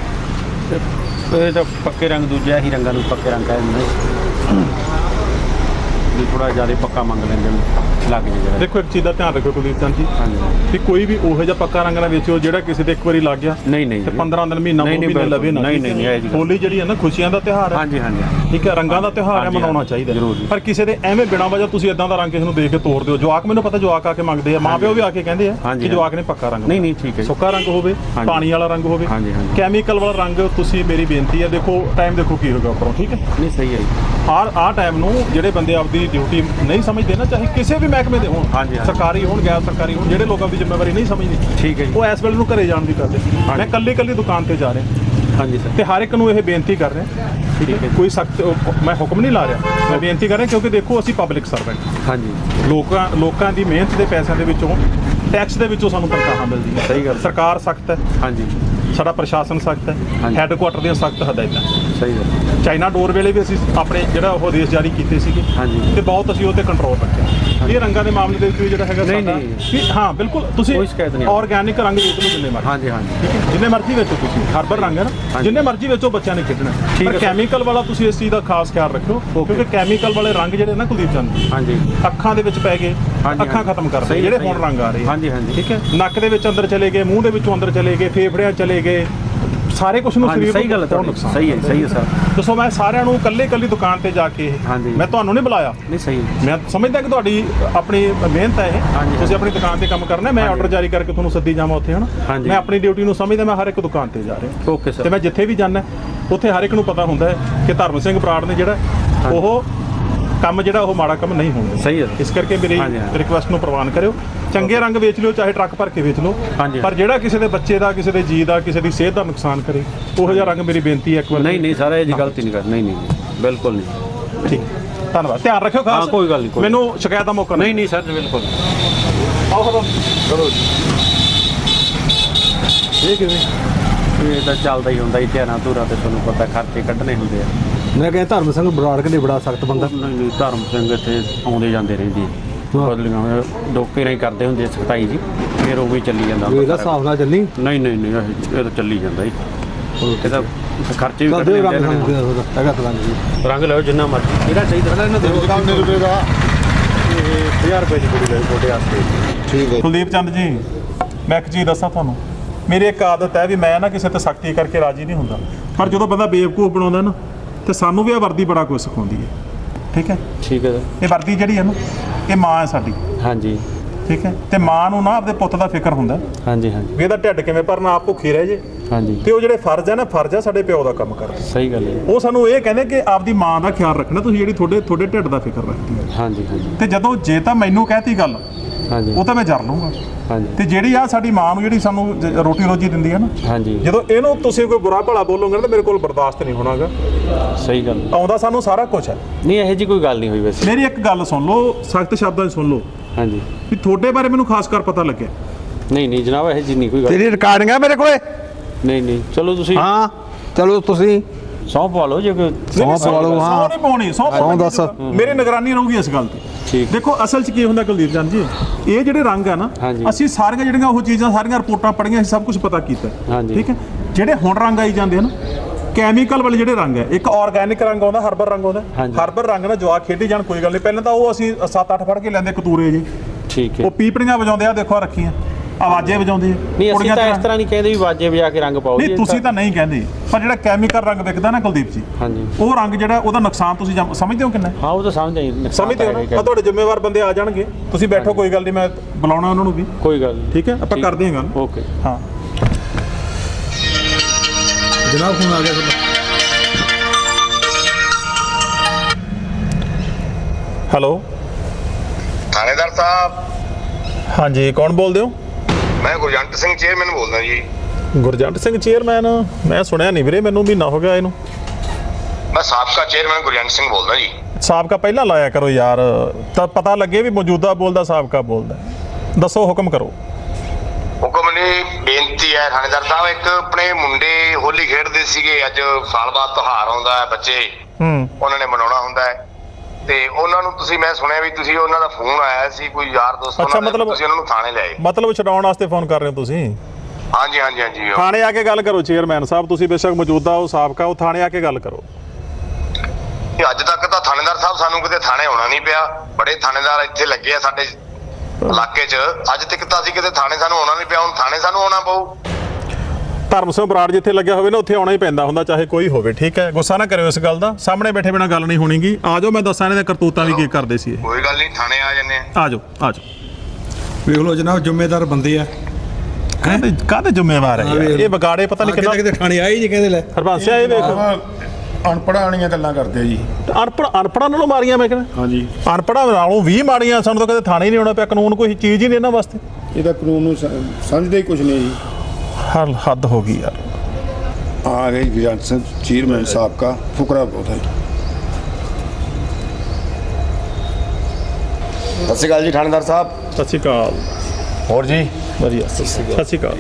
ਇਹ ਤਾਂ ਪੱਕੇ ਰੰਗ ਦੂਜੇ ਹੀ ਰੰਗਾਂ ਨੂੰ ਪੱਕੇ ਰੰਗ ਕਹਿੰਦੇ ਨੇ। ਵੀ ਥੋੜਾ ਜ਼ਿਆਦਾ ਪੱਕਾ ਮੰਗ ਲੈਂਦੇ ਨੇ ਲੱਗ ਜੇ ਜਿਹੜਾ ਦੇਖੋ ਇੱਕ ਚੀਜ਼ ਦਾ ਧਿਆਨ ਰੱਖੋ ਕੁਲਦੀਪ ਚੰਦ ਜੀ ਹਾਂਜੀ ਵੀ ਕੋਈ ਵੀ ਉਹੋ ਜਿਹਾ ਪੱਕਾ ਰੰਗ ਨਾ ਵੇਚਿਓ ਜਿਹੜਾ ਕਿਸੇ ਦੇ ਇੱਕ ਵਾਰੀ ਲੱਗ ਗਿਆ ਨਹੀਂ ਨਹੀਂ ਤੇ ਜੀ। 15 ਦਿਨ ਮਹੀਨਾ ਦੋ ਨਹੀਂ, ਮਹੀਨੇ ਲਵੇ ਨਾ ਨਹੀਂ, ਹੈ? ਨਹੀਂ। ਹੋਲੀ ਜਿਹੜੀ ਹੈ ਨਾ ਖੁਸ਼ੀਆਂ ਦਾ ਤਿਉਹਾਰ ਹੈ ਹਾਂਜੀ ਹਾਂਜੀ ਠੀਕ ਹੈ ਰੰਗਾਂ ਦਾ ਤਿਉਹਾਰ ਹੈ ਮਨਾਉਣਾ ਚਾਹੀਦਾ। ਪਰ ਕਿਸੇ ਦੇ ਐਵੇਂ ਬਿਨਾਂ ਵਜ੍ਹਾ ਤੁਸੀਂ ਇਦਾਂ ਦਾ ਰੰਗ ਕਿਸੇ ਨੂੰ ਦੇਖ ਕੇ ਤੋੜ ਦਿਓ ਜਵਾਕ ਮੈਨੂੰ ਪਤਾ ਜਵਾਕ ਆ ਕੇ ਮੰਗਦੇ ਆ ਮਾਪਿਓ ਵੀ ਆ ਕੇ ਕਹਿੰਦੇ ਆ ਕਿ ਜਵਾਕ ਨੇ ਪੱਕਾ ਰੰਗ ਨਹੀਂ ਨਹੀਂ ਠੀਕ ਹੈ। ਸੁੱਕਾ ਰੰਗ ਹੋਵੇ। ਪਾਣੀ ਵਾਲਾ ਰੰਗ ਹੋਵੇ ਹਾਂਜੀ, ਹਾਂਜੀ। ਕੈਮੀਕਲ ਵਾਲਾ ਰੰਗ ਤੁਸੀਂ ਮੇਰੀ ਬੇਨਤੀ ਹੈ ਦੇਖੋ ਟਾਈਮ ਦੇਖੋ ਕੀ ਹੋਗਾ ਉੱਪਰੋਂ ਠੀਕ ਹੈ ਨਹੀਂ ਸਹੀ ਹੈ ਜੀ ਆਰ ਆ ਟਾਈਮ ਨੂੰ ਜਿਹੜੇ ਬੰਦੇ ਆਪਦੀ ਡਿਊਟੀ ਨਹੀਂ ਸਮਝਦੇ ਨਾ ਚਾਹੇ ਕਿਸੇ ਵੀ ਮਹਿਕਮੇ ਦੇ ਹੋਣ ਹਾਂਜੀ। ਸਰਕਾਰੀ ਹੋਣ ਗੈਰ ਸਰਕਾਰੀ ਹੋਣ ਜਿਹੜੇ ਲੋਕਾਂ ਦੀ ਜ਼ਿੰਮੇਵਾਰੀ ਨਹੀਂ ਸਮਝਦੇ ਠੀਕ ਹੈ ਉਹ ਇਸ ਵੇਲੇ ਨੂੰ ਘਰੇ ਜਾਣ ਦੀ ਕਰਦੇ। ਮੈਂ ਕੱਲੀ ਕੱਲੀ ਦੁਕਾਨ ਤੇ ਜਾ ਰਿਹਾ। ਹਾਂਜੀ ਸਰ। ਤੇ ਹਰ ਇੱਕ ਨੂੰ ਇਹ ਬੇਨਤੀ ਕਰ ਰਿਹਾ। ਠੀਕ ਹੈ ਕੋਈ ਸਖਤ ਮੈਂ ਹੁਕਮ ਨਹੀਂ ਲਾ ਰਿਹਾ। ਮੈਂ ਬੇਨਤੀ ਕਰ ਰਿਹਾ ਕਿਉਂਕਿ ਦੇਖੋ ਅਸੀਂ ਪਬਲਿਕ ਸਰਵੈਂਟ ਹਾਂਜੀ। ਲੋਕਾਂ ਲੋਕਾਂ ਦੀ ਮਿਹਨਤ ਦੇ ਪੈਸਿਆਂ ਦੇ ਵਿੱਚੋਂ ਟੈਕਸ ਦੇ ਵਿੱਚੋਂ ਸਾਨੂੰ ਤਨਖਾਹਾਂ ਮਿਲਦੀਆਂ। ਸਹੀ ਗੱਲ। ਸਰਕਾਰ ਸਖਤ ਹੈ। ਹਾਂਜੀ। ਸਾਡਾ ਪ੍ਰਸ਼ਾਸਨ ਸਖਤ ਹੈ ਹਾਂਜੀ। ਹੈੱਡਕੁਆਟਰ ਦੀਆਂ ਸਖਤ ਹਦਾਇਤਾਂ ਸਹੀ ਹੈ ਚਾਈਨਾ ਡੋਰ ਵੇਲੇ ਵੀ ਅਸੀਂ ਆਪਣੇ ਜਿਹੜਾ ਉਹ ਆਦੇਸ਼ ਜਾਰੀ ਕੀਤੇ ਸੀਗੇ ਹਾਂਜੀ। ਤੇ ਬਹੁਤ ਅਸੀਂ ਉਹ ਤੇ ਕੰਟਰੋਲ ਰੱਖਿਆ ਇਹ ਰੰਗਾਂ ਦੇ ਮਾਮਲੇ ਦੇ ਵਿੱਚ ਜਿਹੜਾ ਹੈਗਾ ਨਹੀਂ, ਸਾਡਾ ਨਹੀਂ। ਹਾਂ ਬਿਲਕੁਲ ਤੁਸੀਂ ਕੋਈ ਸ਼ਿਕਾਇਤ ਨਹੀਂ। ਆਰਗੈਨਿਕ ਰੰਗ ਵੇਚ ਲਓ ਜਿੰਨੇ ਮਰਜ਼ੀ ਹਾਂਜੀ ਹਾਂਜੀ ਠੀਕ ਹੈ ਜਿੰਨੇ ਮਰਜ਼ੀ ਵੇਚੋ ਤੁਸੀਂ ਹਰਬਲ ਰੰਗ ਹੈ ਨਾ ਹਾਂਜੀ। ਜਿੰਨੇ ਮਰਜ਼ੀ ਵੇਚੋ ਬੱਚਿਆਂ ਨੇ ਖੇਡਣਾ ਠੀਕ ਪਰ ਹੈ ਸਰ। ਕੈਮੀਕਲ ਵਾਲਾ ਤੁਸੀਂ ਇਸ ਚੀਜ਼ ਦਾ ਖਾਸ ਖਿਆਲ ਰੱਖਿਓ ਕਿਉਂਕਿ ਕੈਮੀਕਲ ਵਾਲੇ ਰੰਗ ਜਿਹੜੇ ਨਾ ਕੁਲਦੀਪ ਚੰਦ ਹਾਂਜੀ ਅੱਖਾਂ ਦੇ ਵਿੱਚ ਪੈ ਗਏ ਹਾਂਜੀ, ਅੱਖਾਂ ਹਾਂਜੀ। ਖਤਮ ਕਰਦੇ ਸਹੀ ਹੈ, ਜਿਹੜੇ ਸਹੀ ਹੁਣ ਹੈ। ਰੰਗ ਆ ਰਹੇ ਆ। ਹਾਂਜੀ, ਹਾਂਜੀ। ਠੀਕ ਹੈ ਨੱਕ ਦੇ ਵਿੱਚ ਅੰਦਰ ਚਲੇ ਗਏ ਮੂੰਹ ਦੇ ਵਿੱਚੋਂ ਅੰਦਰ ਚਲੇ ਗਏ ਫੇਫੜਿਆਂ ਚਲੇ ਗਏ ਸਾਰੇ ਕੁਝ ਨੂੰ ਹਾਂਜੀ ਸਰੀਰ ਸਹੀ ਗੱਲ ਹੈ ਤੁਹਾਡੀ। ਸਹੀ ਹੈ ਸਹੀ ਹੈ ਸਰ। ਦੱਸੋ ਮੈਂ ਸਾਰਿਆਂ ਨੂੰ ਇਕੱਲੇ ਇਕੱਲੀ ਦੁਕਾਨ ਤੇ ਜਾ ਕੇ ਹਾਂਜੀ। ਮੈਂ ਤੁਹਾਨੂੰ ਨਹੀਂ ਬੁਲਾਇਆ। ਨਹੀਂ ਸਹੀ ਹੈ। ਮੈਂ ਸਮਝਦਾ ਕਿ ਤੁਹਾਡੀ ਆਪਣੀ ਮਿਹਨਤ ਹੈ ਇਹ। ਤੁਸੀਂ ਆਪਣੀ ਦੁਕਾਨ ਤੇ ਕੰਮ ਕਰਨਾ ਮੈਂ ਹਾਂਜੀ। ਆਰਡਰ ਜਾਰੀ ਕਰਕੇ ਤੁਹਾਨੂੰ ਸੱਦੀ ਜਾਵਾਂ ਉੱਥੇ ਹਨਾ? ਹਾਂਜੀ। ਮੈਂ ਆਪਣੀ ਡਿਊਟੀ ਨੂੰ ਸਮਝਦਾ ਮੈਂ ਹਰ ਇੱਕ ਦੁਕਾਨ ਤੇ ਜਾ ਰਿਹਾ। ਓਕੇ ਤੇ ਸਰ ਮੈਂ ਜਿੱਥੇ ਵੀ ਜਾਂਦਾ ਉੱਥੇ ਹਰ ਇੱਕ ਨੂੰ ਪਤਾ ਹੁੰਦਾ ਹੈ ਕਿ ਧਰਮ ਸਿੰਘ ਬਰਾੜ ਨੇ ਜਿਹੜਾ ਉਹ ਕੰਮ ਜਿਹੜਾ ਉਹ ਮਾੜਾ ਕੰਮ ਨਹੀਂ ਹੋਣ। ਸਹੀ ਹੈ। ਇਸ ਕਰਕੇ ਮੇਰੀ ਹਾਂਜੀ, ਹਾਂਜੀ। ਰਿਕੁਐਸਟ ਨੂੰ ਪ੍ਰਵਾਨ ਕਰਿਓ। ਚੰਗੇ ਰੰਗ ਵੇਚ ਲਿਓ ਚਾਹੇ ਟਰੱਕ ਭਰ ਕੇ ਵੇਚ ਲਓ। ਹਾਂਜੀ। ਪਰ ਜਿਹੜਾ ਕਿਸੇ ਦੇ ਬੱਚੇ ਦਾ ਕਿਸੇ ਦੇ ਜੀ ਦਾ ਕਿਸੇ ਦੀ ਸਿਹਤ ਦਾ ਨੁਕਸਾਨ ਕਰੇ ਉਹੋ ਜਿਹਾ ਰੰਗ ਮੇਰੀ ਬੇਨਤੀ ਹੈ ਇੱਕ ਵਾਰ। ਨਹੀਂ ਨਹੀਂ ਸਰ ਇਹ ਜੀ ਗਲਤੀ ਨਹੀਂ ਕਰ ਨਹੀਂ ਨਹੀਂ ਨਹੀਂ, ਬਿਲਕੁਲ ਨਹੀਂ। ਠੀਕ। ਧੰਨਵਾਦ। ਧਿਆਨ ਰੱਖਿਓ ਖਾਸ। ਹਾਂ, ਕੋਈ ਗੱਲ ਨਹੀਂ, ਕੋਈ ਮੈਨੂੰ ਸ਼ਿਕਾਇਤ ਦਾ ਮੌਕਾ ਨਹੀਂ ਨਹੀਂ ਸਰ ਬਿਲਕੁਲ। ਆਓ ਖਤਮ ਇਹ ਕਿਵੇਂ? ਇਹ ਤਾਂ ਚੱਲਦਾ ਹੀ ਹੁੰਦਾ ਹੀ ਧਿਆਨਾਂ ਧੂਰਾ ਤੇ ਤੁਹਾਨੂੰ ਪਤਾ ਖਰਚੇ ਕੱਢਣੇ ਹੁੰਦੇ ਆ। ਮੈਂ ਕਹਿੰਦਾ ਧਰਮ ਸਿੰਘ ਬਰਾੜ ਕਹਿੰਦੇ ਬੜਾ ਸਖਤ ਬੰਦਾ। ਨਹੀਂ ਨਹੀਂ ਧਰਮ ਸਿੰਘ ਇੱਥੇ ਆਉਂਦੇ ਜਾਂਦੇ ਰਹਿੰਦੇ ਆ। ਬਦਲੀਆਂ ਡੋਕੇ ਨਹੀਂ ਕਰਦੇ ਹੁੰਦੇ ਸਖਤਾਈ ਜੀ। ਫਿਰ ਉਹ ਵੀ ਚੱਲੀ ਜਾਂਦਾ ਹੁੰਦਾ ਇਹਦਾ। ਹਿਸਾਬ ਨਾਲ ਚੱਲੀ? ਨਹੀਂ ਨਹੀਂ ਨਹੀਂ ਇਹ ਇਹ ਤਾਂ ਚੱਲੀ ਜਾਂਦਾ ਜੀ। ਇਹ ਤਾਂ ਖਰਚੇ ਵੀ ਕੱਢਣੇ ਰੰਗ ਹੈਗਾ ਤਾਂ ਰੰਗ ਜੀ। ਰੰਗ ਲਓ ਜਿੰਨਾ ਮਰਜ਼ੀ। ਇਹਦਾ ਚਾਹੀਦਾ ਇਹਨਾਂ ਦੇ ਰੁਪਏ ਦਾ? 1000 ਰੁਪਏ ਦੀ ਕੁੜੀ ਲੈ ਤੁਹਾਡੇ ਵਾਸਤੇ। ਠੀਕ ਹੈ। ਕੁਲਦੀਪ ਚੰਦ ਜੀ ਮੈਂ ਇੱਕ ਚੀਜ਼ ਦੱਸਾਂ ਤੁਹਾਨੂੰ। ਮੇਰੀ ਇੱਕ ਆਦਤ ਹੈ ਵੀ ਮੈਂ ਨਾ ਕਿਸੇ ਤੇ ਸਖਤੀ ਕਰਕੇ ਰਾਜੀ ਨਹੀਂ ਹੁੰਦਾ। ਪਰ ਜਦੋਂ ਬੰਦਾ ਬੇਵਕੂਫ ਬਣਾਉਂਦਾ ਨਾ ਤੇ ਸਾਨੂੰ ਵੀ ਇਹ ਵਰਦੀ ਬੜਾ ਕੁਝ ਸਿਖਾਉਂਦੀ ਹੈ। ਠੀਕ ਹੈ? ਠੀਕ ਹੈ ਸਰ। ਇਹ ਵਰਦੀ ਜਿਹੜੀ ਹੈ ਨਾ ਇਹ ਮਾਂ ਹੈ ਸਾਡੀ। ਹਾਂਜੀ। ਠੀਕ ਹੈ? ਤੇ ਮਾਂ ਨੂੰ ਨਾ ਆਪਦੇ ਪੁੱਤ ਦਾ ਫਿਕਰ ਹੁੰਦਾ। ਹਾਂਜੀ ਹਾਂਜੀ। ਵੀ ਇਹਦਾ ਢਿੱਡ ਕਿਵੇਂ ਭਰਨਾ ਆਪ ਭੁੱਖੀ ਰਹਿ ਜੇ। ਹਾਂਜੀ। ਤੇ ਉਹ ਜਿਹੜੇ ਫਰਜ਼ ਹੈ ਨਾ ਫਰਜ਼ ਹੈ ਸਾਡੇ ਪਿਓ ਦਾ ਕੰਮ ਕਰਦੇ ਸਹੀ ਗੱਲ ਹੈ ਉਹ ਸਾਨੂੰ ਇਹ ਕਹਿੰਦੇ ਕਿ ਆਪਦੀ ਮਾਂ ਦਾ ਖਿਆਲ ਰੱਖਣਾ ਤੁਸੀਂ ਜਿਹੜੀ ਤੁਹਾਡੇ ਤੁਹਾਡੇ ਢਿੱਡ ਦਾ ਫਿਕਰ ਰੱਖਦੀ ਹੈ। ਹਾਂਜੀ ਹਾਂਜੀ। ਤੇ ਜਦੋਂ ਜੇ ਤਾਂ ਮੈਨੂੰ ਕਹਿਤੀ ਗੱਲ ਹਾਂਜੀ। ਉਹ ਤਾਂ ਮੈਂ ਜਰ ਲੂੰਗਾ ਹਾਂਜੀ। ਤੇ ਜਿਹੜੀ ਆ ਸਾਡੀ ਮਾਂ ਨੂੰ ਜਿਹੜੀ ਸਾਨੂੰ ਜ- ਰੋਟੀ ਰੋਜੀ ਦਿੰਦੀ ਹੈ ਨਾ ਹਾਂਜੀ। ਜਦੋਂ ਇਹਨੂੰ ਤੁਸੀਂ ਕੋਈ ਬੁਰਾ ਭਲਾ ਬੋਲੋਗੇ ਨਾ ਤਾਂ ਮੇਰੇ ਕੋਲ ਬਰਦਾਸ਼ਤ ਨਹੀਂ ਹੋਣਾਗਾ। ਸਹੀ ਗੱਲ। ਆਉਂਦਾ ਸਾਨੂੰ ਸਾਰਾ ਕੁਝ ਹੈ ਨਹੀਂ ਇਹੋ ਜੀ ਕੋਈ ਗੱਲ ਨਹੀਂ ਹੋਈ ਵੈਸੇ। ਮੇਰੀ ਇੱਕ ਗੱਲ ਸੁਣ ਲਓ ਸਖਤ ਸ਼ਬਦਾਂ 'ਚ ਸੁਣ ਲਓ। ਹਾਂਜੀ। ਵੀ ਤੁਹਾਡੇ ਬਾਰੇ ਮੈਨੂੰ ਖਾਸ ਕਰ ਪਤਾ ਲੱਗਿਆ। ਨਹੀਂ ਨਹੀਂ ਜਨਾਬ ਇਹੋ ਜੀ ਨਹੀਂ ਕੋਈ ਗੱਲ। ਤੇਰੀ ਰਿਕਾਰਡਿੰਗ ਹੈ ਮੇਰੇ ਕੋਲੇ? ਨਹੀਂ ਨਹੀਂ। ਚਲੋ ਤੁਸੀਂ ਹਾਂ ਚਲੋ ਤੁਸੀਂ। ਸੌਂ ਪਵਾ ਲਓ ਜੇ ਕੋਈ। ਸੌ ਪਵਾ ਲਓ, ਹਾਂ। ਨਹੀਂ ਪਾਉਣੀ ਸੌ ਸਹੁੰ ਦੱਸ। ਮੇਰੀ ਨਿਗਰਾਨੀ ਰਹੂਗੀ ਇਸ ਗੱਲ ਤੇ। ਠੀਕ। ਦੇਖੋ ਅਸਲ 'ਚ ਕੀ ਹੁੰਦਾ ਕੁਲਦੀਪ ਚੰਦ ਜੀ ਇਹ ਜਿਹੜੇ ਰੰਗ ਆ ਨਾ ਹਾਂਜੀ। ਅਸੀਂ ਸਾਰੀਆਂ ਜਿਹੜੀਆਂ ਉਹ ਚੀਜ਼ਾਂ ਸਾਰੀਆਂ ਰਿਪੋਰਟਾਂ ਪੜ੍ਹੀਆਂ ਅਸੀਂ ਸਭ ਕੁਝ ਪਤਾ ਕੀਤਾ ਹਾਂਜੀ। ਠੀਕ ਹੈ ਜਿਹੜੇ ਹੁਣ ਰੰਗ ਆਈ ਜਾਂਦੇ ਆ ਨਾ ਕੈਮੀਕਲ ਵਾਲੇ ਜਿਹੜੇ ਰੰਗ ਹੈ ਇੱਕ ਆਰਗੈਨਿਕ ਰੰਗ ਆਉਂਦਾ ਹਰਬਲ ਰੰਗ ਆਉਂਦਾ ਹਾਂਜੀ। ਹਰਬਲ ਰੰਗ ਨਾਲ ਜਵਾਕ ਖੇਡੀ ਜਾਣ ਕੋਈ ਗੱਲ ਨਹੀਂ ਪਹਿਲਾਂ ਤਾਂ ਉਹ ਅਸੀਂ 7-8 ਫੜ ਕੇ ਲੈਂਦੇ ਕਤੂਰੇ ਜੀ ਠੀਕ ਹੈ ਉਹ ਪੀਪਣੀਆਂ ਵਜਾਉਂਦੇ ਆ ਦੇਖੋ ਆਹ ਰੱਖੀਆਂ ਆਵਾਜ਼ੇ ਵਜਾਉਂਦੇ ਨਹੀਂ ਅਸੀਂ ਤਾਂ ਇਸ ਤਰ੍ਹਾਂ ਨਹੀਂ ਕਹਿੰਦੇ ਵੀ ਵਾਜੇ ਵਜਾ ਕੇ ਰੰਗ ਪਾਓ ਨਹੀਂ ਤੁਸੀਂ ਤਾਂ ਨਹੀਂ ਕਹਿੰਦੇ। ਪਰ ਜਿਹੜਾ ਕੈਮੀਕਲ ਰੰਗ ਵਿਕਦਾ ਨਾ ਕੁਲਦੀਪ ਜੀ ਹਾਂਜੀ। ਉਹ ਰੰਗ ਜਿਹੜਾ ਉਹਦਾ ਨੁਕਸਾਨ ਤੁਸੀਂ ਸਮਝਦੇ ਹੋ ਕਿੰਨਾ ਹੈ? ਉਹ ਤਾਂ ਸਮਝ ਆਈ ਸਮਝਦੇ ਹੋ ਨਾ? ਤੁਹਾਡੇ ਜ਼ਿੰਮੇਵਾਰ ਬੰਦੇ ਆ ਜਾਣਗੇ। ਤੁਸੀਂ ਬੈਠੋ ਕੋਈ ਗੱਲ ਨਹੀਂ ਮੈਂ ਬੁਲਾਉਣਾ ਉਹਨਾਂ ਨੂੰ ਵੀ। ਕੋਈ ਗੱਲ ਨਹੀਂ। ਠੀਕ ਹੈ? ਆਪਾਂ ਕਰਦੇ ਹਾਂ ਗੱਲ। ਓਕੇ। ਹਾਂ। ਜਨਾਬ ਫੋਨ ਆ ਗਿਆ ਤੁਹਾਡਾ। ਹੈਲੋ? ਥਾਣੇਦਾਰ ਸਾਹਿਬ। ਹਾਂਜੀ ਕੌਣ ਬੋਲਦੇ ਹੋ? ਮੈਂ ਗੁਰਜੰਟ ਸਿੰਘ ਚੇਅਰਮੈਨ ਬੋਲਦਾ ਜੀ। ਗੁਰਜੰਟ ਸਿੰਘ ਚੇਅਰਮੈਨ? ਮੈਂ ਸੁਣਿਆ ਨਹੀਂ ਵੀਰੇ ਮੈਨੂੰ ਮਹੀਨਾ ਹੋ ਗਿਆ ਇਹਨੂੰ। ਮੈਂ ਸਾਬਕਾ ਚੇਅਰਮੈਨ ਗੁਰਜੰਟ ਸਿੰਘ ਬੋਲਦਾ ਜੀ। ਸਾਬਕਾ ਪਹਿਲਾਂ ਲਾਇਆ ਕਰੋ ਯਾਰ। ਤਾਂ ਪਤਾ ਲੱਗੇ ਵੀ ਮੌਜੂਦਾ ਬੋਲਦਾ ਸਾਬਕਾ ਬੋਲਦਾ। ਦੱਸੋ ਹੁਕਮ ਕਰੋ। ਹੁਕਮ ਨੇ ਬੇਨਤੀ ਹੈ ਥਾਣੇਦਾਰ ਸਾਹਿਬ ਇੱਕ ਆਪਣੇ ਮੁੰਡੇ ਹੋਲੀ ਖੇਡਦੇ ਸੀਗੇ ਅੱਜ ਸਾਲ ਬਾਅਦ ਤਿਉਹਾਰ ਆਉਂਦਾ ਹੈ ਬੱਚੇ। ਹੂੰ। ਉਹਨਾਂ ਨੇ ਮਨਾਉਣਾ ਹੁੰਦਾ ਹੈ। ਤੇ ਉਹਨਾਂ ਨੂੰ ਤੁਸੀਂ ਮੈਂ ਸੁਣਿਆ ਵੀ ਤੁਸੀਂ ਉਹਨਾਂ ਦਾ ਫੋਨ ਆਇਆ ਸੀ ਕੋਈ ਯਾਰ ਦੋਸਤ ਅੱਛਾ, ਉਹਨਾਂ ਦਾ, ਮਤਲਬ- ਤੁਸੀਂ ਉਹਨਾਂ ਨੂੰ ਥਾਣੇ ਲਿਆਏ ਮਤਲਬ ਛਡਾਉਣ ਵਾਸਤੇ ਫੋਨ ਕਰ ਰਹੇ ਹੋ ਤੁਸੀਂ? ਹਾਂਜੀ ਹਾਂਜੀ ਹਾਂਜੀ ਥਾਣੇ ਆ ਕੇ ਗੱਲ ਕਰੋ ਚੇਅਰਮੈਨ ਸਾਹਿਬ ਤੁਸੀਂ ਬੇਸ਼ੱਕ ਮੌਜੂਦਾ ਹੋ ਸਾਬਕਾ ਉਹ ਥਾਣੇ ਆ ਕੇ ਗੱਲ ਕਰੋ। ਇਹ ਅੱਜ ਤੱਕ ਤਾਂ ਥਾਣੇਦਾਰ ਸਾਹਿਬ ਸਾਨੂੰ ਕਿਤੇ ਥਾਣੇ ਆਉਣਾ ਨਹੀਂ ਪਿਆ। ਬੜੇ ਥਾਣੇਦਾਰ ਇੱਥੇ ਲੱਗੇ ਆ ਸਾਡੇ ਇਲਾਕੇ 'ਚ। ਅੱਜ ਤੱਕ ਤਾਂ ਅਸੀਂ ਕਿਤੇ ਥਾਣੇ ਸਾਨੂੰ ਆਉਣਾ ਨਹੀਂ ਪਿਆ ਹੁਣ ਥਾਣੇ ਸਾਨੂੰ ਆਉਣਾ ਪਊ। ਧਰਮ ਸਿੰਘ ਬਰਾੜ ਜਿੱਥੇ ਲੱਗਿਆ ਹੋਵੇ ਨਾ ਉੱਥੇ ਆਉਣਾ ਹੀ ਪੈਂਦਾ ਹੁੰਦਾ ਚਾਹੇ ਕੋਈ ਹੋਵੇ ਠੀਕ ਹੈ? ਗੁੱਸਾ ਨਾ ਕਰਿਓ ਇਸ ਗੱਲ ਦਾ। ਸਾਹਮਣੇ ਬੈਠੇ ਬਿਨਾ ਗੱਲ ਨਹੀਂ ਹੋਣੀਗੀ। ਆ ਜਾਓ ਮੈਂ ਦੱਸਾਂ ਇਹਨਾਂ ਦੇ ਕਰਤੂਤਾਂ ਵੀ ਕੀ ਕਰਦੇ ਸੀ ਇਹ। ਕੋਈ ਗੱਲ ਨਹੀਂ ਥਾਣੇ ਆ ਜੰਨੇ ਆ। ਜਾਓ ਆ ਜਾਓ। ਵੇਖ ਲਓ ਜਨਾਬ ਜ਼ਿੰਮੇਦਾਰ ਬੰਦੇ ਆ। ਕਾਹਦੇ ਕਾਹਦੇ ਜ਼ਿੰਮੇਵਾਰ ਹੈ ਯਾਰ? ਇਹ ਵਿਗਾੜੇ ਪਤਾ ਨਹੀਂ ਕਿੰਨਾ ਕਿਤੇ ਥਾਣੇ ਆਏ ਜੀ ਕਹਿੰਦੇ ਲੈ। ਹਰਬੰਸਿਆ ਇਹ ਵੇਖ। ਅਨਪੜ੍ਹਾਂ ਵਾਲੀਆਂ ਗੱਲਾਂ ਕਰਦੇ ਆ ਜੀ। ਅਨਪੜ ਅਨਪੜਾਂ ਨਾਲੋਂ ਮਾਰੀਆਂ ਮੈਂ ਕਹਿੰਦਾ ਹਾਂਜੀ। ਅਨਪੜਾਂ ਨਾਲੋਂ 20 ਮਾਰੀਆਂ ਸਾਨੂੰ ਤਾਂ ਕਦੇ ਥਾਣੇ ਹੀ ਨਹੀਂ ਆਉਣਾ ਪਿਆ ਕਾਨੂੰਨ ਕੋਈ ਚੀਜ਼ ਹੀ ਨਹੀਂ ਇਹਨਾਂ ਵਾਸਤੇ। ਇਹਦਾ ਕਾਨੂੰਨ ਨੂੰ ਸ- ਸਮਝਦੇ ਹੀ ਕੁਝ ਨਹੀਂ ਜੀ। ਹਰ ਹੱਦ ਹੋ ਗਈ ਯਾਰ। ਆ ਗਈ ਗੁਰਜੰਟ ਸਿੰਘ ਚੇਅਰਮੈਨ ਸਾਬਕਾ ਫੁਕਰਾ ਬਹੁਤ ਹੈ। ਸਤਿ ਸ਼੍ਰੀ ਅਕਾਲ ਜੀ ਥਾਣੇਦਾਰ ਸਾਹਿਬ। ਸਤਿ ਸ਼੍ਰੀ ਅਕਾਲ। ਹੋਰ ਜੀ? ਵਧੀਆ ਸਤਿ ਸ਼੍ਰੀ ਅਕਾਲ।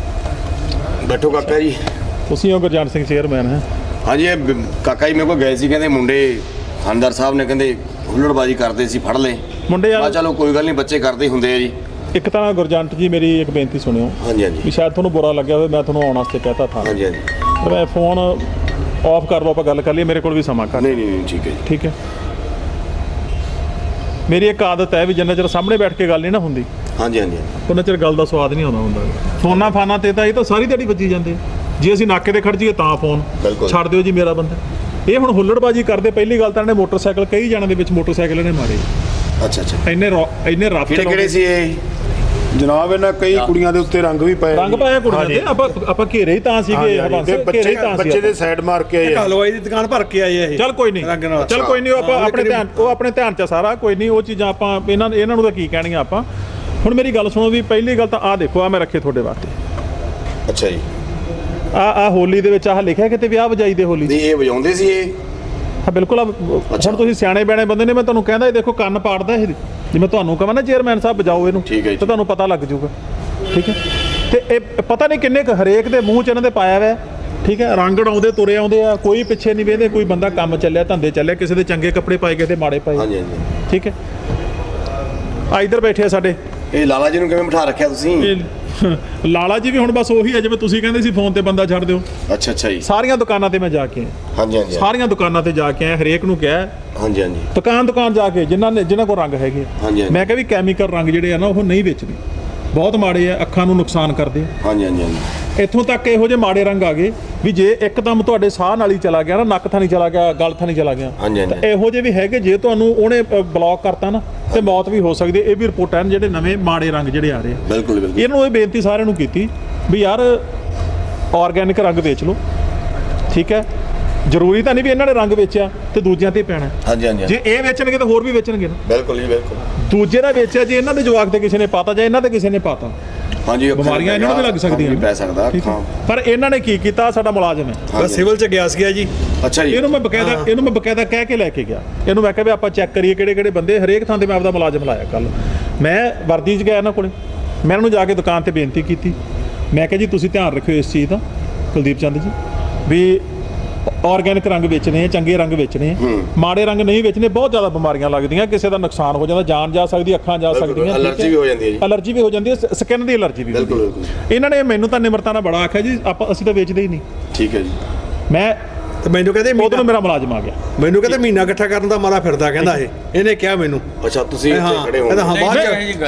ਬੈਠੋ ਕਾਕਾ ਜੀ। ਤੁਸੀਂ ਹੋ ਗੁਰਜੰਟ ਸਿੰਘ ਚੇਅਰਮੈਨ ਹੈ? ਹਾਂਜੀ ਇਹ ਬ- ਕਾਕਾ ਜੀ ਮੇਰੇ ਕੋਲ ਗਏ ਸੀ ਕਹਿੰਦੇ ਮੁੰਡੇ ਖਾਨਦਾਰ ਸਾਹਿਬ ਨੇ ਕਹਿੰਦੇ ਹੁੱਲੜਬਾਜੀ ਕਰਦੇ ਸੀ ਫੜ ਲਏ। ਮੁੰਡੇ ਆ ਯਾਰ ਚਲੋ ਕੋਈ ਗੱਲ ਨਹੀਂ ਬੱਚੇ ਕਰਦੇ ਹੀ ਹੁੰਦੇ ਆ ਜੀ। ਇੱਕ ਤਾਂ ਗੁਰਜੰਟ ਜੀ ਮੇਰੀ ਇੱਕ ਬੇਨਤੀ ਸੁਣਿਓ। ਹਾਂਜੀ ਵੀ ਹਾਂਜੀ ਸ਼ਾਇਦ ਤੁਹਾਨੂੰ ਬੁਰਾ ਲੱਗਿਆ ਹੋਵੇ ਮੈਂ ਤੁਹਾਨੂੰ ਆਉਣ ਵਾਸਤੇ ਕਹਤਾ ਥਾ। ਹਾਂਜੀ ਹਾਂਜੀ। ਤੇ ਮੈਂ ਫੋਨ ਆਫ ਕਰ ਲਓ ਆਪਾਂ ਗੱਲ ਕਰ ਲਈਏ ਮੇਰੇ ਕੋਲ ਵੀ ਸਮਾਂ ਘੱਟ। ਨਹੀਂ ਨਹੀਂ ਨਹੀਂ, ਠੀਕ ਹੈ ਜੀ। ਠੀਕ ਹੈ। ਮੇਰੀ ਇੱਕ ਆਦਤ ਹੈ ਵੀ ਜਿੰਨਾ ਚਿਰ ਸਾਹਮਣੇ ਬੈਠ ਕੇ ਗੱਲ ਨਹੀਂ ਨਾ ਹੁੰਦੀ। ਹਾਂਜੀ ਹਾਂਜੀ। ਉਹਨਾਂ ਚਿਰ ਗੱਲ ਦਾ ਸਵਾਦ ਨਹੀਂ ਆਉਂਦਾ ਹੁੰਦਾ। ਫੋਨਾਂ ਫਾਨਾਂ ਤੇ ਤਾਂ ਇਹ ਤਾਂ ਸਾਰੀ ਦਿਹਾੜੀ ਵੱਜੀ ਜਾਂਦੇ। ਜੇ ਅਸੀਂ ਨਾਕੇ ਤੇ ਖੜ ਜਾਈਏ ਤਾਂ ਫੋਨ। ਬਿਲਕੁਲ। ਛੱਡ ਦਿਓ ਜੀ ਮੇਰਾ ਬੰਦਾ। ਇਹ ਹੁਣ ਹੁੱਲੜਬਾਜੀ ਕਰਦੇ ਪਹਿਲੀ ਗੱਲ ਤਾਂ ਇਹਨੇ ਮੋਟਰਸਾਈਕਲ ਕਈ ਜਣਾਂ ਦੇ ਵਿੱਚ ਮੋਟਰਸਾਈਕਲ ਇਹਨੇ ਮਾਰੇ। ਅੱਛਾ ਅੱਛਾ। ਇੰਨੇ ਰੌ- ਇੰਨੇ ਰਫ ਕਿਹੜੇ ਕਿਹੜੇ ਸੀ ਇਹ? ਜਨਾਬ ਇਹਨਾਂ ਕਈ ਕੁੜੀਆਂ ਦੇ ਉੱਤੇ ਰੰਗ ਵੀ ਪਏ ਰੰਗ। ਪਾਇਆ ਕੁੜੀਆਂ। ਤੇ ਆਪਾਂ ਆਪਾਂ ਘੇਰੇ ਹੀ ਤਾਂ ਸੀਗੇ। ਹਵਾਂਸ ਘੇਰੇ ਹੀ ਤਾਂ ਸੀ ਬੱਚੇ ਦੇ। ਸਾਈਡ ਮਾਰ ਕੇ ਆਏ ਆ। ਹਲਵਾਈ ਦੀ ਦੁਕਾਨ ਭਰ ਕੇ ਆਏ ਆ ਇਹ ਚੱਲ ਕੋਈ ਨਹੀਂ ਰੰਗ ਨਾਲ। ਚੱਲ ਕੋਈ ਨਹੀਂ ਉਹ ਆਪਾਂ ਆਪਣੇ ਧਿਆਨ ਉਹ ਆਪਣੇ ਧਿਆਨ ਚ ਸਾਰਾ ਕੋਈ ਨਹੀਂ ਉਹ ਚੀਜ਼ਾਂ ਆਪਾਂ ਇਹਨਾਂ ਇਹਨਾਂ ਨੂੰ ਤਾਂ ਕੀ ਕਹਿਣੀਆਂ ਆਪਾਂ ਹੁਣ ਮੇਰੀ ਗੱਲ ਸੁਣੋ ਵੀ ਪਹਿਲੀ ਗੱਲ ਤਾਂ ਆਹ ਦੇਖੋ ਆ ਮੈਂ ਰੱਖੇ ਤੁਹਾਡੇ ਵਾਸਤੇ ਅੱਛਾ ਜੀ ਆ ਆ ਹੋਲੀ ਦੇ ਵਿੱਚ ਆਹ ਲਿਖਿਆ ਕਿਤੇ ਵਿਆਹ ਵਜਾਈ ਦੇ ਹੋਲੀ। ਨਹੀਂ ਇਹ ਵਜਾਉਂਦੇ ਸੀ ਇਹ ਹਾਂ ਬਿਲਕੁਲ ਹੁਣ ਤੁਸੀਂ ਸਿਆਣੇ ਬਿਆਣੇ ਬੰਦੇ ਨੇ ਮੈਂ ਤੁਹਾਨੂੰ ਕਹਿੰਦਾ ਇਹ ਦੇਖੋ ਕੰਨ ਪਾੜਦਾ ਇਹ। ਜੇ ਮੈਂ ਤੁਹਾਨੂੰ ਕਹਾਂ ਨਾ ਚੇਅਰਮੈਨ ਸਾਹਿਬ ਵਜਾਓ ਇਹਨੂੰ। ਤਾਂ ਤੁਹਾਨੂੰ ਪਤਾ ਲੱਗ ਜਾਊਗਾ। ਠੀਕ ਹੈ? ਤੇ ਇਹ ਪਤਾ ਨਹੀਂ ਕਿੰਨੇ ਕੁ ਹਰੇਕ ਦੇ ਮੂੰਹ 'ਚ ਇਹਨਾਂ ਦੇ ਪਾਇਆ ਹੋਇਆ। ਠੀਕ ਹੈ? ਰੰਗ ਉਡਾਉਂਦੇ ਤੁਰੇ ਆਉਂਦੇ ਆ ਕੋਈ ਪਿੱਛੇ ਨਹੀਂ ਵੇਂਦੇ ਕੋਈ ਬੰਦਾ ਕੰਮ ਚੱਲਿਆ ਧੰਦੇ ਚੱਲਿਆ ਕਿਸੇ ਦੇ ਚੰਗੇ ਕੱਪੜੇ ਪਾਏ ਕਿਸੇ ਦੇ ਮਾੜੇ ਪਾਏ। ਹਾਂਜੀ ਹਾਂਜੀ। ਠੀਕ ਹੈ? ਆ ਇੱਧਰ ਬੈਠੇ ਆ ਸਾਡੇ। ਇਹ ਲਾਲਾ ਜੀ ਨੂੰ ਕਿਵੇਂ ਬਿਠਾ ਰੱਖਿਆ ਤੁਸੀਂ? ਲਾਲਾ ਜੀ ਵੀ ਹੁਣ ਬਸ ਉਹੀ ਹੈ ਜਿਵੇਂ ਤੁਸੀਂ ਕਹਿੰਦੇ ਸੀ ਫੋਨ ਤੇ ਬੰਦਾ ਛੱਡ ਦਿਓ। ਅੱਛਾ ਅੱਛਾ ਜੀ। ਸਾਰੀਆਂ ਦੁਕਾਨਾਂ ਤੇ ਮੈਂ ਜਾ ਕੇ ਆਇਆ। ਹਾਂਜੀ ਹਾਂਜੀ। ਸਾਰੀਆਂ ਦੁਕਾਨਾਂ ਤੇ ਜਾ ਕੇ ਆਇਆ ਹਰੇਕ ਨੂੰ ਕਿਹਾ। ਹਾਂਜੀ ਹਾਂਜੀ। ਦੁਕਾਨ ਦੁਕਾਨ ਜਾ ਕੇ ਜਿਨ੍ਹਾਂ ਨੇ ਜਿਨ੍ਹਾਂ ਕੋਲ ਰੰਗ ਹੈਗੇ ਹਾਂਜੀ। ਮੈਂ ਕਿਹਾ ਵੀ ਕੈਮੀਕਲ ਰੰਗ ਜਿਹੜੇ ਆ ਨਾ ਉਹ ਨਹੀਂ ਵੇਚਦੇ ਬਹੁਤ ਮਾੜੇ ਆ ਅੱਖਾਂ ਨੂੰ ਨੁਕਸਾਨ ਕਰਦੇ ਆ। ਹਾਂਜੀ ਹਾਂਜੀ ਹਾਂਜੀ। ਇੱਥੋਂ ਤੱਕ ਇਹੋ ਜਿਹੇ ਮਾੜੇ ਰੰਗ ਆ ਗਏ ਵੀ ਜੇ ਇੱਕਦਮ ਤੁਹਾਡੇ ਸਾਹ ਨਾਲ ਹੀ ਚਲਾ ਗਿਆ ਨਾ ਨੱਕ ਥਾਂ ਨਹੀਂ ਚਲਾ ਗਿਆ ਗਲ ਥਾਂ ਨਹੀਂ ਚਲਾ ਗਿਆ ਹਾਂਜੀ, ਹਾਂਜੀ। ਤਾਂ ਇਹੋ ਜਿਹੇ ਵੀ ਹੈਗੇ ਜੇ ਤੁਹਾਨੂੰ ਉਹਨੇ ਬਲੌਕ ਕਰਤਾ ਨਾ ਤੇ ਮੌਤ ਵੀ ਹੋ ਸਕਦੀ ਹੈ। ਇਹ ਵੀ ਰਿਪੋਰਟਾਂ ਨੇ ਜਿਹੜੇ ਨਵੇਂ ਮਾੜੇ ਰੰਗ ਜਿਹੜੇ ਆ ਰਹੇ ਆ। ਬਿਲਕੁਲ ਬਿਲਕੁਲ। ਇਹਨਾਂ ਨੂੰ ਇਹ ਬੇਨਤੀ ਸਾਰਿਆਂ ਨੂੰ ਕੀਤੀ ਵੀ ਯਾਰ ਆਰਗੈਨਿਕ ਰੰਗ ਵੇਚ ਲਓ। ਠੀਕ ਹੈ? ਜ਼ਰੂਰੀ ਤਾਂ ਨਹੀਂ ਵੀ ਇਹਨਾਂ ਨੇ ਰੰਗ ਵੇਚਿਆ ਤੇ ਦੂਜਿਆਂ ਤੇ ਪੈਣਾ। ਹਾਂਜੀ ਹਾਂਜੀ ਜੇ ਇਹ ਵੇਚਣਗੇ ਤਾਂ ਹੋਰ ਵੀ ਵੇਚਣਗੇ ਨਾ। ਬਿਲਕੁਲ ਜੀ ਬਿਲਕੁਲ। ਦੂਜੇ ਦਾ ਵੇਚਿਆ ਜੇ ਇਹਨਾਂ ਦੇ ਜਵਾਕ ਤੇ ਕਿਸੇ ਨੇ ਪਾਤਾ ਜਾਂ ਇਹਨਾਂ ਤੇ ਕਿਸੇ ਨੇ ਪਾਤਾ। ਹਾਂਜੀ ਅੱਖਾਂ ਬਿਮਾਰੀਆਂ ਇਹਨਾਂ ਨੂੰ ਵੀ ਲੱਗ ਸਕਦੀਆਂ। ਪੈ ਸਕਦਾ ਪਰ ਇਹਨਾਂ ਨੇ ਕੀ ਕੀਤਾ? ਸਾਡਾ ਮੁਲਾਜ਼ਮ ਹੈ। ਬਸ ਸਿਵਲ ਚ ਗਿਆ ਸੀਗਾ ਜੀ। ਅੱਛਾ ਜੀ। ਇਹਨੂੰ ਮੈਂ ਬਕਾਇਦਾ ਇਹਨੂੰ ਮੈਂ ਬਕਾਇਦਾ ਕਹਿ ਕੇ ਲੈ ਕੇ ਗਿਆ। ਇਹਨੂੰ ਮੈਂ ਕਿਹਾ ਵੀ ਆਪਾਂ ਚੈੱਕ ਕਰੀਏ ਕਿਹੜੇ ਕਿਹੜੇ ਬੰਦੇ। ਹਰੇਕ ਥਾਂ ਤੇ ਮੈਂ ਆਪਦਾ ਮੁਲਾਜ਼ਮ ਲਾਇਆ ਕੱਲ। ਮੈਂ ਵਰਦੀ 'ਚ ਗਿਆ ਇਹਨਾਂ ਕੋਲੇ। ਮੈਂ ਇਹਨਾਂ ਨੂੰ ਜਾ ਕੇ ਦੁਕਾਨ ਤੇ ਬੇਨਤੀ ਕੀਤੀ। ਮੈਂ ਕਿਹਾ ਜੀ ਤੁਸੀਂ ਧਿਆਨ ਰੱਖਿਓ ਇਸ ਚੀਜ਼ ਦਾ। ਕੁਲਦੀਪ ਚੰਦ ਜੀ ਵੀ ਆਰਗੈਨਿਕ ਰੰਗ ਵੇਚਣੇ ਆ ਚੰਗੇ ਰੰਗ ਵੇਚਣੇ ਆ ਮਾੜੇ ਰੰਗ ਨਹੀਂ ਵੇਚਣੇ ਬਹੁਤ ਜ਼ਿਆਦਾ ਬਿਮਾਰੀਆਂ ਲੱਗਦੀਆਂ ਕਿਸੇ ਦਾ ਨੁਕਸਾਨ ਹੋ ਜਾਂਦਾ ਜਾਨ ਜਾ ਸਕਦੀ ਅੱਖਾਂ ਜਾ ਸਕਦੀਆਂ ਹੈ? ਵੀ ਹੋ ਜਾਂਦੀ ਹੈ ਜੀ। ਅਲਰਜੀ ਵੀ ਹੋ ਜਾਂਦੀ ਹੈ ਸਕਿਨ ਦੀ ਅਲਰਜੀ ਵੀ ਬਿਲਕੁਲ। ਇਹਨਾਂ ਨੇ ਮੈਨੂੰ ਤਾਂ ਨਿਮਰਤਾ ਨਾਲ ਬੜਾ ਆਖਿਆ ਜੀ ਆਪਾਂ ਅਸੀਂ ਤਾਂ ਵੇਚਦੇ ਹੀ ਨਹੀਂ। ਠੀਕ ਹੈ ਜੀ। ਮੈਂ ਤੇ ਮੈਨੂੰ ਕਹਿੰਦੇ ਉਦੋਂ ਮਹੀਨਾ ਮੇਰਾ ਮੁਲਾਜ਼ਮ ਆ ਗਿਆ। ਮੈਨੂੰ ਕਹਿੰਦੇ ਮਹੀਨਾ ਇਕੱਠਾ ਕਰਨ ਦਾ ਮਾਰਾ ਫਿਰਦਾ ਕਹਿੰਦਾ ਇਹ। ਇਹਨੇ ਕਿਹਾ ਮੈਨੂੰ। ਅੱਛਾ ਤੁਸੀਂ ਇੱਥੇ ਖੜੇ ਹੋ। ਕਹਿੰਦਾ ਹਾਂ ਬਾਅਦ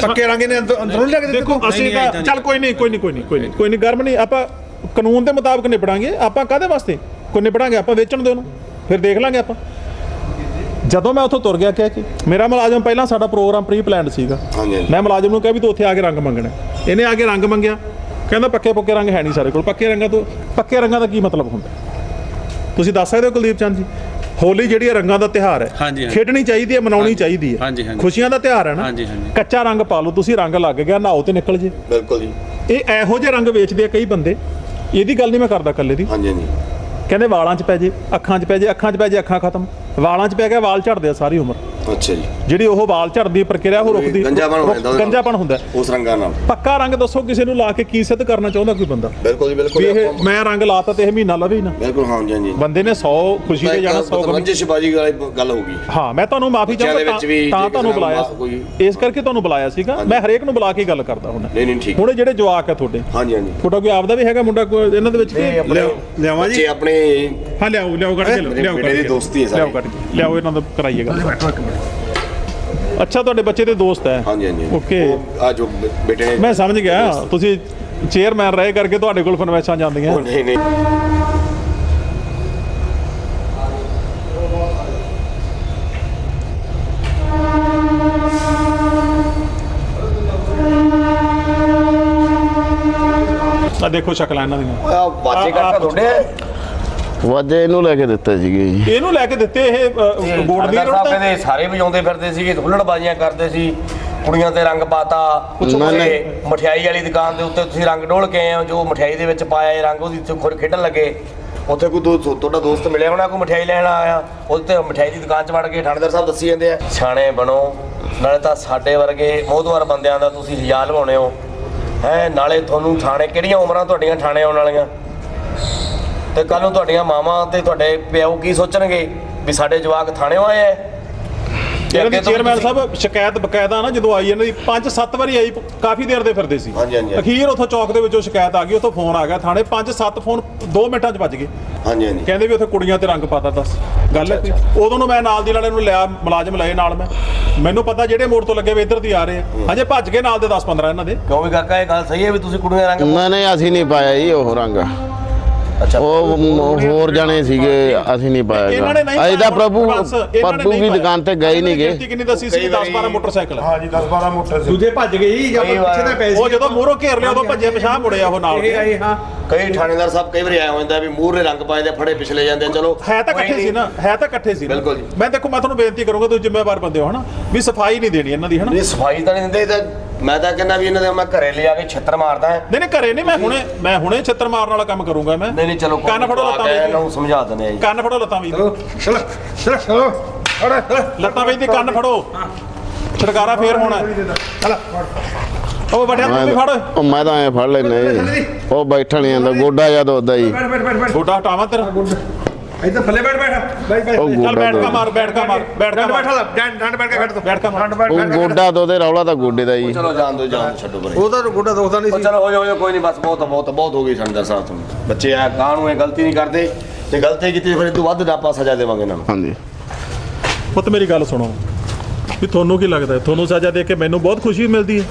ਪੱਕੇ ਰੰਗ ਨੇ ਅੰਦਰ- ਲੱਗ ਦਿੱਤੇ ਦੇਖੋ ਅਸੀਂ ਤਾਂ ਚੱਲ ਕੋਈ ਨਹੀਂ। ਕੋਈ ਨਹੀਂ ਕੋਈ ਨਹੀਂ ਕੋਈ ਨਹੀਂ। ਕੋਈ ਨਹੀਂ ਗਰਮ ਨਹੀਂ ਆਪਾਂ ਕਾਨੂੰਨ ਦੇ ਮੁਤਾਬਕ ਨਿਪੜਾਂਗੇ ਆਪਾਂ ਕਾਦੇ ਵਾਸਤੇ? ਕੋਈ ਨਿਪੜਾਂਗੇ ਆਪਾਂ ਵੇਚਣ ਦੇ ਉਹਨੂੰ ਫਿਰ ਦੇਖ ਲਾਂਗੇ ਆਪਾਂ। ਜਦੋਂ ਮੈਂ ਉੱਥੋਂ ਤੁਰ ਗਿਆ ਕਹਿ ਕੇ ਮੇਰਾ ਮੁਲਾਜ਼ਮ ਪਹਿਲਾਂ ਸਾਡਾ ਪ੍ਰੋਗਰਾਮ ਪ੍ਰੀ ਪਲਾਨਡ ਸੀਗਾ। ਮੈਂ ਮੁਲਾਜ਼ਮ ਨੂੰ ਕਿਹਾ ਵੀ ਤੂੰ ਉੱਥੇ ਆ ਕੇ ਰੰਗ ਮੰਗਣਾ। ਇਹਨੇ ਆ ਕੇ ਰੰਗ ਮੰਗਿਆ। ਕਹਿੰਦਾ ਪੱਕੇ ਪੱਕੇ ਰੰਗ ਹੈ ਨਹੀਂ ਸਾਡੇ ਕੋਲ। ਪੱਕੇ ਰੰਗਾਂ ਤੋਂ ਪੱਕੇ ਰੰਗਾਂ ਦਾ ਕੀ ਮਤਲਬ ਹੁੰਦਾ? ਤੁਸੀਂ ਦੱਸ ਸਕਦੇ ਹੋ ਕੁਲਦੀਪ ਚੰਦ ਜੀ? ਹੋਲੀ ਜਿਹੜੀ ਹੈ ਰੰਗਾਂ ਦਾ ਤਿਉਹਾਰ ਹੈ। ਖੇਡਣੀ ਚਾਹੀਦੀ ਹੈ ਮਨਾਉਣੀ ਚਾਹੀਦੀ ਹੈ। ਖੁਸ਼ੀਆਂ ਦਾ ਤਿਉਹਾਰ ਹੈ ਨਾ। ਹਾਂਜੀ, ਹਾਂਜੀ। ਕੱਚਾ ਰੰਗ ਪਾ ਲਓ ਤੁਸੀਂ ਰੰਗ ਲੱਗ ਗਿਆ ਨਹਾਓ ਤੇ ਨਿਕਲ ਜੇ। ਬਿਲਕੁਲ ਜੀ। ਇਹ ਇਹੋ ਜਿਹੇ ਰੰਗ ਵੇਚਦੇ ਆ ਕਈ ਬੰਦੇ। ਇਹਦੀ ਗੱਲ ਨਹੀਂ ਮੈਂ ਕਰਦਾ ਇਕੱਲੇ ਦੀ। ਹਾਂਜੀ ਹਾਂਜੀ। ਕਹਿੰਦੇ ਵਾਲਾਂ 'ਚ ਪੈ ਜੇ, ਅੱਖਾਂ 'ਚ ਪੈ ਜੇ, ਅੱਖਾਂ 'ਚ ਪੈ ਜੇ, ਅੱਖਾਂ ਖਤਮ। ਵਾਲਾਂ 'ਚ ਪੈ ਗਿਆ, ਵਾਲ ਝੜਦੇ ਆ ਸਾਰੀ ਉਮਰ। ਅੱਛਾ ਜੀ। ਜਿਹੜੀ ਉਹ ਵਾਲ ਝੜਦੀ ਪ੍ਰਕਿਰਿਆ ਉਹ ਰੁਕਦੀ ਗੰਜਾਪਣ ਹੋ ਜਾਂਦਾ ਉਹਦੇ ਨਾਲ। ਗੰਜਾਪਣ ਹੁੰਦਾ। ਹੈ। ਉਸ ਰੰਗਾਂ ਨਾਲ। ਪੱਕਾ ਰੰਗ ਦੱਸੋ ਕਿਸੇ ਨੂੰ ਲਾ ਕੇ ਕੀ ਸਿੱਧ ਕਰਨਾ ਚਾਹੁੰਦਾ ਕੋਈ ਬੰਦਾ? ਬਿਲਕੁਲ ਜੀ ਵੀ ਬਿਲਕੁਲ ਇਹ ਮੈਂ ਰੰਗ ਲਾਤਾ ਤੇ ਇਹ ਮਹੀਨਾ ਲਵੇ ਹੀ ਨਾ। ਬਿਲਕੁਲ ਹਾਂ ਜੀ ਹਾਂਜੀ ਬੰਦੇ ਨੇ 100 ਖੁਸ਼ੀ ਤੇ ਜਾਣਾ 100 ਗਮੀ ਬਾਜੀ ਵਾਲੀ ਗੱਲ ਹੋ ਗਈ। ਹਾਂ ਮੈਂ ਤੁਹਾਨੂੰ ਮਾਫੀ ਬੱਚਿਆਂ ਦੇ ਚਾਹੁੰਦਾ ਵਿੱਚ ਵੀ ਤਾਂ ਜੇ ਤੁਹਾਨੂੰ ਕਿਸੇ ਨਾਲ ਬੁਲਾਇਆ ਕੋਈ-। ਇਸ ਕਰਕੇ ਤੁਹਾਨੂੰ ਬੁਲਾਇਆ ਸੀਗਾ। ਮੈਂ ਹਰੇਕ ਨੂੰ ਬੁਲਾ ਕੇ ਗੱਲ ਕਰਦਾ ਹੁਣ। ਨਹੀਂ ਨਹੀਂ ਠੀਕ। ਹੁਣ ਇਹ ਜਿਹੜੇ ਜਵਾਕ ਆ ਤੁਹਾਡੇ ਹਾਂਜੀ ਹਾਂਜੀ ਤੁਹਾਡਾ ਕੋਈ ਆਪਦਾ ਵੀ ਹੈਗਾ ਮੁੰਡਾ ਕੋਈ ਇਹਨਾਂ ਦੇ ਵਿੱਚ ਕਿ ਲਿਆਵਾਂ ਜੀ। ਬੱਚੇ ਆਪਣੇ ਹਾਂ ਲਿਆਓ ਲਿਆਓ ਕੱਢ ਕੇ ਲਿਆਓ, ਮੇਰੇ ਲਿਆਓ ਬੇਟੇ ਕੱਢ ਦੀ ਕੇ ਦੋਸਤੀ ਹੈ ਸਾਰੀ। ਲਿਆਓ ਕੱਢ ਕੇ ਲਿਆਓ ਇਹਨਾਂ ਦਾ ਕਰਾਈਏ ਗੱਲ ਅੱਛਾ ਤੁਹਾਡੇ ਬੱਚੇ ਦੇ ਦੋਸਤ ਹੈ ਹਾਂਜੀ ਹਾਂਜੀ ਓਕੇ ਆ ਜੋ ਬੇਟੇ ਨੇ ਮੈਂ ਸਮਝ ਗਿਆ ਤੁਸੀਂ ਚੇਅਰਮੈਨ ਰਹੇ ਕਰਕੇ ਤੁਹਾਡੇ ਕੋਲ ਫਰਮੈਸ਼ਾਂ ਜਾਂਦੀਆਂ ਉਹ ਨਹੀਂ ਨਹੀਂ ਆ ਦੇਖੋ ਸ਼ਕਲਾਂ ਇਹਨਾਂ ਦੀਆਂ ਆ ਆ ਕਾਕਾ ਤੁਹਾਡੇ ਵਾਜੇ ਇਹਨੂੰ ਲੈ ਕੇ ਦਿੱਤੇ ਸੀਗੇ ਜੀ। ਇਹਨੂੰ ਲੈ ਕੇ ਦਿੱਤੇ ਇਹ ਅ, ਗੋੜ ਦੀ ਸਾਹਿਬ ਰੋਡ ਤੇ ਕਹਿੰਦੇ ਸਾਰੇ ਵਜਾਉਂਦੇ ਫਿਰਦੇ ਸੀਗੇ ਹੁੱਲੜਬਾਜ਼ੀਆਂ ਕਰਦੇ ਸੀ ਕੁੜੀਆਂ ਤੇ ਰੰਗ ਪਾਤਾ। ਤੇ ਮਠਿਆਈ ਵਾਲੀ ਦੁਕਾਨ ਦੇ ਉੱਤੇ ਤੁਸੀਂ ਰੰਗ ਡੋਲ ਕੇ ਆਏ ਹੋ ਜੋ ਮਠਿਆਈ ਦੇ ਵਿੱਚ ਪਾਇਆ ਇਹ ਰੰਗ ਉਹਦੀ ਖੁਦ ਖੇਡਣ ਲੱਗੇ। ਉੱਥੇ ਕੋਈ ਦੋ ਤੁਹਾਡਾ ਦੋਸਤ ਮਿਲਿਆ ਹੋਣਾ ਕੋਈ ਮਠਿਆਈ ਲੈਣ ਆਇਆ? ਉਹਦੇ ਤੇ ਮਠਿਆਈ ਦੀ ਦੁਕਾਨ 'ਚ ਵੜ ਕੇ ਥਾਣੇਦਾਰ ਸਾਹਿਬ ਦੱਸੀ ਜਾਂਦੇ ਆ ਸਿਆਣੇ ਬਣੋ ਨਾਲੇ ਤਾਂ ਸਾਡੇ ਵਰਗੇ ਮੋਹਦਵਾਰ ਬੰਦਿਆਂ ਦਾ ਤੁਸੀਂ ਹਿਜਾ ਲਵਾਉਣੇ ਹੋ ਹੈ ਨਾਲੇ ਤੁਹਾਨੂੰ ਥਾਣੇ ਕਿਹੜੀਆਂ ਉਮਰਾਂ ਤੁਹਾਡੀਆਂ ਥਾਣੇ ਆਉਣ ਵਾਲੀਆਂ? ਤੇ ਕੱਲ ਨੂੰ ਤੁਹਾਡੀਆਂ ਮਾਵਾਂ ਤੇ ਤੁਹਾਡੇ ਪਿਓ ਕੀ ਸੋਚਣਗੇ ਵੀ ਸਾਡੇ ਜਵਾਕ ਥਾਣੇੋਂ ਆਏ ਐ? ਇਹਨਾਂ ਦੀ ਚੇਅਰਮੈਨ ਸਾਹਿਬ ਸ਼ਿਕਾਇਤ ਬਕਾਇਦਾ ਨਾ ਜਦੋਂ ਆਈ ਇਹਨਾਂ ਦੀ 5-7 ਵਾਰੀ ਆਈ ਕਾਫੀ ਦੇਰ ਦੇ ਫਿਰਦੇ ਸੀ। ਹਾਂਜੀ, ਹਾਂਜੀ, ਹਾਂਜੀ। ਅਖੀਰ ਉੱਥੋਂ ਚੌਕ ਦੇ ਵਿੱਚੋਂ ਸ਼ਿਕਾਇਤ ਆ ਗਈ ਉੱਥੋਂ ਫੋਨ ਆ ਗਿਆ ਥਾਣੇ 5-7 ਫੋਨ 2 ਮਿੰਟਾਂ 'ਚ ਵੱਜ ਗਏ। ਹਾਂਜੀ ਹਾਂਜੀ। ਕਹਿੰਦੇ ਵੀ ਉੱਥੇ ਕੁੜੀਆਂ ਤੇ ਰੰਗ ਪਾਤਾ ਦੱਸ। ਗੱਲ ਹੈ ਕੋਈ ਉਦੋਂ ਨੂੰ ਮੈਂ ਨਾਲ ਦੀ ਨਾਲ ਇਹਨੂੰ ਲਿਆ ਮੁਲਾਜ਼ਮ ਲਏ ਨਾਲ ਮੈਂ। ਮੈਨੂੰ ਪਤਾ ਜਿਹੜੇ ਮੋੜ ਤੋਂ ਲੱਗੇ ਵੇ ਇੱਧਰ ਦੀ ਆ ਰਹੇ ਆ। ਹਜੇ ਭੱਜ ਕੇ ਨਾਲ ਦੇ 10-15 ਇਹਨਾਂ ਦੇ। ਕਿਉਂ ਵੀ ਕਾਕਾ ਇਹ ਗੱਲ ਸਹੀ ਹੈ ਵੀ ਤੁਸੀਂ ਕੁੜੀਆਂ ਰੰਗ ਨਹੀਂ ਨਹੀਂ ਅਸੀਂ ਨਹੀਂ ਪਾਇਆ ਜੀ ਉਹ ਰੰਗ। ਉਹ ਮ- ਹੋਰ ਜਾਣੇ ਸੀਗੇ ਅਸੀਂ ਨਹੀਂ ਪਾਇਆ ਇਹਨਾਂ ਨੇ ਨਹੀਂ ਅਸੀਂ ਤਾਂ ਪਾਇਆ ਪ੍ਰਭੂ ਬਸ, ਇਹਨਾਂ ਨੇ ਪ੍ਰਭੂ ਨਹੀਂ ਦੀ ਪਾਇਆ। ਦੁਕਾਨ ਤੇ ਗਏ ਨਹੀਂ ਗਿਣਤੀ ਗਏ ਕਿੰਨੀ ਦੱਸੀ ਸੀ? ਕਈ 10-12 ਵਾਰੀ- ਮੋਟਰਸਾਈਕਲ। ਹਾਂ ਜੀ 10 12 ਮੋਟਰ ਸੀ ਦੂਜੇ ਭੱਜ ਗਏ ਜੀ ਕਈ ਵਾਰ- ਪਿੱਛੇ ਤਾਂ ਪਏ ਸੀ। ਉਹ ਜਦੋਂ ਮੂਹਰੋਂ ਘੇਰ ਲਿਆ ਉਦੋਂ ਭੱਜੇ ਪਿਛਾਹ ਮੁੜਿਆ ਉਹ ਨਾਲ ਇਹ ਆਏ ਹਾਂ। ਕਈ ਥਾਣੇਦਾਰ ਸਾਹਿਬ ਕਈ ਵਾਰੀ ਆਇਆ ਹੁੰਦਾ ਵੀ ਮੂਹਰੇ ਰੰਗ ਪਾਏ ਦੇ ਫੜੇ ਪਿਛਲੇ ਜਾਂਦੇ ਆ, ਚਲੋ। ਹੈ ਤਾਂ ਇਕੱਠੇ ਸੀ। ਨਾ ਹੈ ਤਾਂ ਇਕੱਠੇ ਸੀ ਨਾ। ਬਿਲਕੁਲ ਜੀ। ਮੈਂ ਦੇਖੋ ਮੈਂ ਤੁਹਾਨੂੰ ਬੇਨਤੀ ਕਰੂੰਗਾ ਤੁਸੀਂ ਜ਼ਿੰਮੇਵਾਰ ਬੰਦੇ ਹੋ ਹਨਾ? ਵੀ ਸਫ਼ਾਈ ਨਹੀਂ ਦੇਣੀ ਇਹਨਾਂ ਦੀ ਹਨਾ? ਨਹੀਂ ਸਫ਼ਾਈ ਤਾਂ ਨਹੀਂ ਦਿੰਦੇ ਇਹ ਤਾਂ ਮੈਂ ਤਾਂ ਕਹਿੰਦਾ ਵੀ ਇਹਨਾਂ ਦੇ ਮੈਂ ਘਰੇ ਲਿਆ ਕੇ ਛੱਤਰ ਮਾਰਦਾ। ਹੈ ਨਹੀਂ ਨਹੀਂ ਘਰੇ ਨਹੀਂ ਮੈਂ ਹੁਣੇ ਮੈਂ ਹੁਣੇ ਛਿੱਤਰ ਮਾਰਨ ਵਾਲਾ ਕੰਮ ਕਰੂੰਗਾ ਮੈਂ। ਨਹੀਂ ਨਹੀਂ ਚਲੋ ਕੋਈ ਕੰਨ ਫੜੋ ਲੱਤਾਂ ਕੇ ਵੀ। ਇਹਨਾਂ ਨੂੰ ਸਮਝਾ ਦਿੰਦੇ ਆ ਜੀ। ਕੰਨ ਫੜੋ ਲੱਤਾਂ ਵੀ। ਚਲੋ ਚਲੋ ਚਲੋ ਚਲੋ ਅੜੇ ਲੱਤਾਂ ਵੀ ਦੀ ਕੰਨ ਫੜੋ। ਛੜਕਾਰਾ ਫੇਰ ਹੋਣਾ। ਚਲ। ਉਹ ਵੱਡਿਆ ਤੂੰ ਵੀ ਫੜ। ਉਹ ਮੈਂ ਤਾਂ ਐ ਫੜ ਲੈਨੇ ਜੀ। ਉਹ ਬੈਠਣ ਆਂਦਾ ਗੋਡਾ ਜਾਂ ਦੋਦਾ ਜੀ ਬੈਠ ਬੈਠ ਬੈਠ ਗੋਡਾ ਹਟਾਵਾਂ ਤੇਰਾ। ਇੱਧਰ ਥੱਲੇ ਬੈਠ ਬੈਠ। ਬੈਠ ਬੈਠ ਉਹ ਚੱਲ ਗੋਡਾ ਬੈਠ ਕਾ ਮਾਰ ਬੈਠ ਕਾ ਮਾਰ ਬੈਠ ਕਾ ਡੰਡ ਮਾਰ। ਬੈਠ ਲਾ ਡੰਡ ਡੰਡ ਬੈਠ ਕੇ ਖੜ ਤੂੰ। ਬੈਠ ਕਾ ਮਾਰ। ਡੰਡ ਬੈਠ ਉਹ ਗੋਡਾ ਦੋਦੇ ਰੌਲਾ ਤਾਂ ਗੋਡੇ ਦਾ ਜੀ ਚਲੋ ਜਾਣ ਦੋ ਜਾਣ ਛੱਡੋ ਪਰੇ ਉਹਦਾ ਤਾਂ ਗੋਡਾ ਦੁਖਦਾ ਨਹੀਂ ਉਹ ਸੀ ਚਲੋ ਹੋ ਜਾ ਹੋ ਜਾ ਕੋਈ ਨਹੀਂ ਬਸ ਬਹੁਤ ਬਹੁਤ ਬਹੁਤ ਹੋ ਗਈ ਸੰਦਰ ਸਾਹਿਬ ਤੁਹਾਨੂੰ ਬੱਚੇ ਆ ਗਾਂ ਨੂੰ ਇਹ ਗਲਤੀ ਨਹੀਂ ਕਰਦੇ। ਜੇ ਗਲਤੀ ਕੀਤੀ ਫਿਰ ਇਹ ਤੋਂ ਵੱਧ ਆਪਾਂ ਸਜ਼ਾ ਦੇਵਾਂਗੇ ਇਹਨਾਂ ਨੂੰ। ਹਾਂਜੀ। ਪੁੱਤ ਮੇਰੀ ਗੱਲ ਸੁਣੋ। ਵੀ ਤੁਹਾਨੂੰ ਕੀ ਲੱਗਦਾ ਹੈ? ਤੁਹਾਨੂੰ ਸਜ਼ਾ ਦੇ ਕੇ ਮੈਨੂੰ ਬਹੁਤ ਖੁਸ਼ੀ ਮਿਲਦੀ ਹੈ।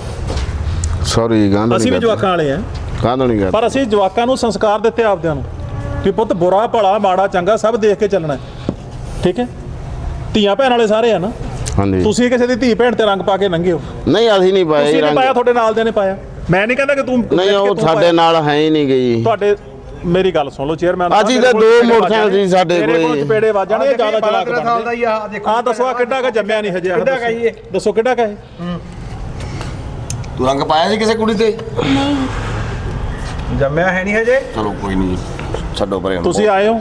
ਸੌਰੀ ਗਾਂ ਅਸੀਂ ਵੀ ਜਵਾਕਾਂ ਵਾਲੇ ਆ ਕਾਹਦੋਂ ਨਹੀਂ ਗਾ ਪਰ ਅਸੀਂ ਜਵਾਕਾਂ ਨੂੰ ਸੰਸਕਾਰ ਦਿੱਤੇ ਆਪਦਿਆਂ ਨੂੰ। ਕਿ ਪੁੱਤ ਬੁਰਾ ਭਲਾ ਮਾੜਾ ਚੰਗਾ ਸਭ ਦੇਖ ਕੇ ਚੱਲਣਾ। ਠੀਕ ਹੈ? ਧੀਆਂ ਭੈਣ ਵਾਲੇ ਸਾਰੇ ਆ ਨਾ? ਹਾਂਜੀ। ਤੁਸੀਂ ਕਿਸੇ ਦੀ ਧੀ ਭੈਣ ਤੇ ਰੰਗ ਪਾ ਕੇ ਲੰਘੇ ਹੋ। ਨਹੀਂ ਅਸੀਂ ਨਹੀਂ ਪਾਇਆ ਤੁਸੀਂ ਨਹੀਂ ਰੰਗ ਪਾਇਆ ਤੁਹਾਡੇ ਨਾਲ ਦੇ ਨੇ ਪਾਇਆ। ਮੈਂ ਨਹੀਂ ਕਹਿੰਦਾ ਕਿ ਤੂੰ ਨਹੀਂ ਉਹ ਸਾਡੇ। ਨਾਲ ਹੈ ਹੀ ਨਹੀਂ ਗਈ ਤੁਹਾਡੇ ਮੇਰੀ ਗੱਲ ਸੁਣ ਲਓ ਚੇਅਰਮੈਨ ਅਸੀਂ ਤਾਂ ਦੋ ਮੋਟਰਸਾਈਕਲ ਸੀ ਸਾਡੇ ਮੇਰੇ ਕੋਲ ਕੋਲੇ। ਚਪੇੜੇ ਵੱਜਣ ਇਹ ਜ਼ਿਆਦਾ ਚਲਾਕ ਤੇਰਾ ਸਾਲ ਦਾ ਬਣਦੇ ਹੀ ਆ ਦੇਖੋ ਆ ਦੱਸੋ ਆ ਕਿੱਡਾ ਕਾ ਜੰਮਿਆ ਨਹੀਂ ਹਜੇ ਕਿੱਡਾ। ਕਾ ਜੀ ਇਹ? ਦੱਸੋ ਕਿੱਡਾ ਕਾ ਇਹ ਤੂੰ ਰੰਗ ਪਾਇਆ ਸੀ ਕਿਸੇ ਕੁੜੀ ਤੇ? ਜੰਮਿਆ ਹੈ ਨਹੀਂ ਹਜੇ? ਚਲੋ ਕੋਈ ਨਹੀਂ। ਛੱਡੋ ਪਰੇ ਹੁਣ। ਤੁਸੀਂ ਆਏ ਹੋ?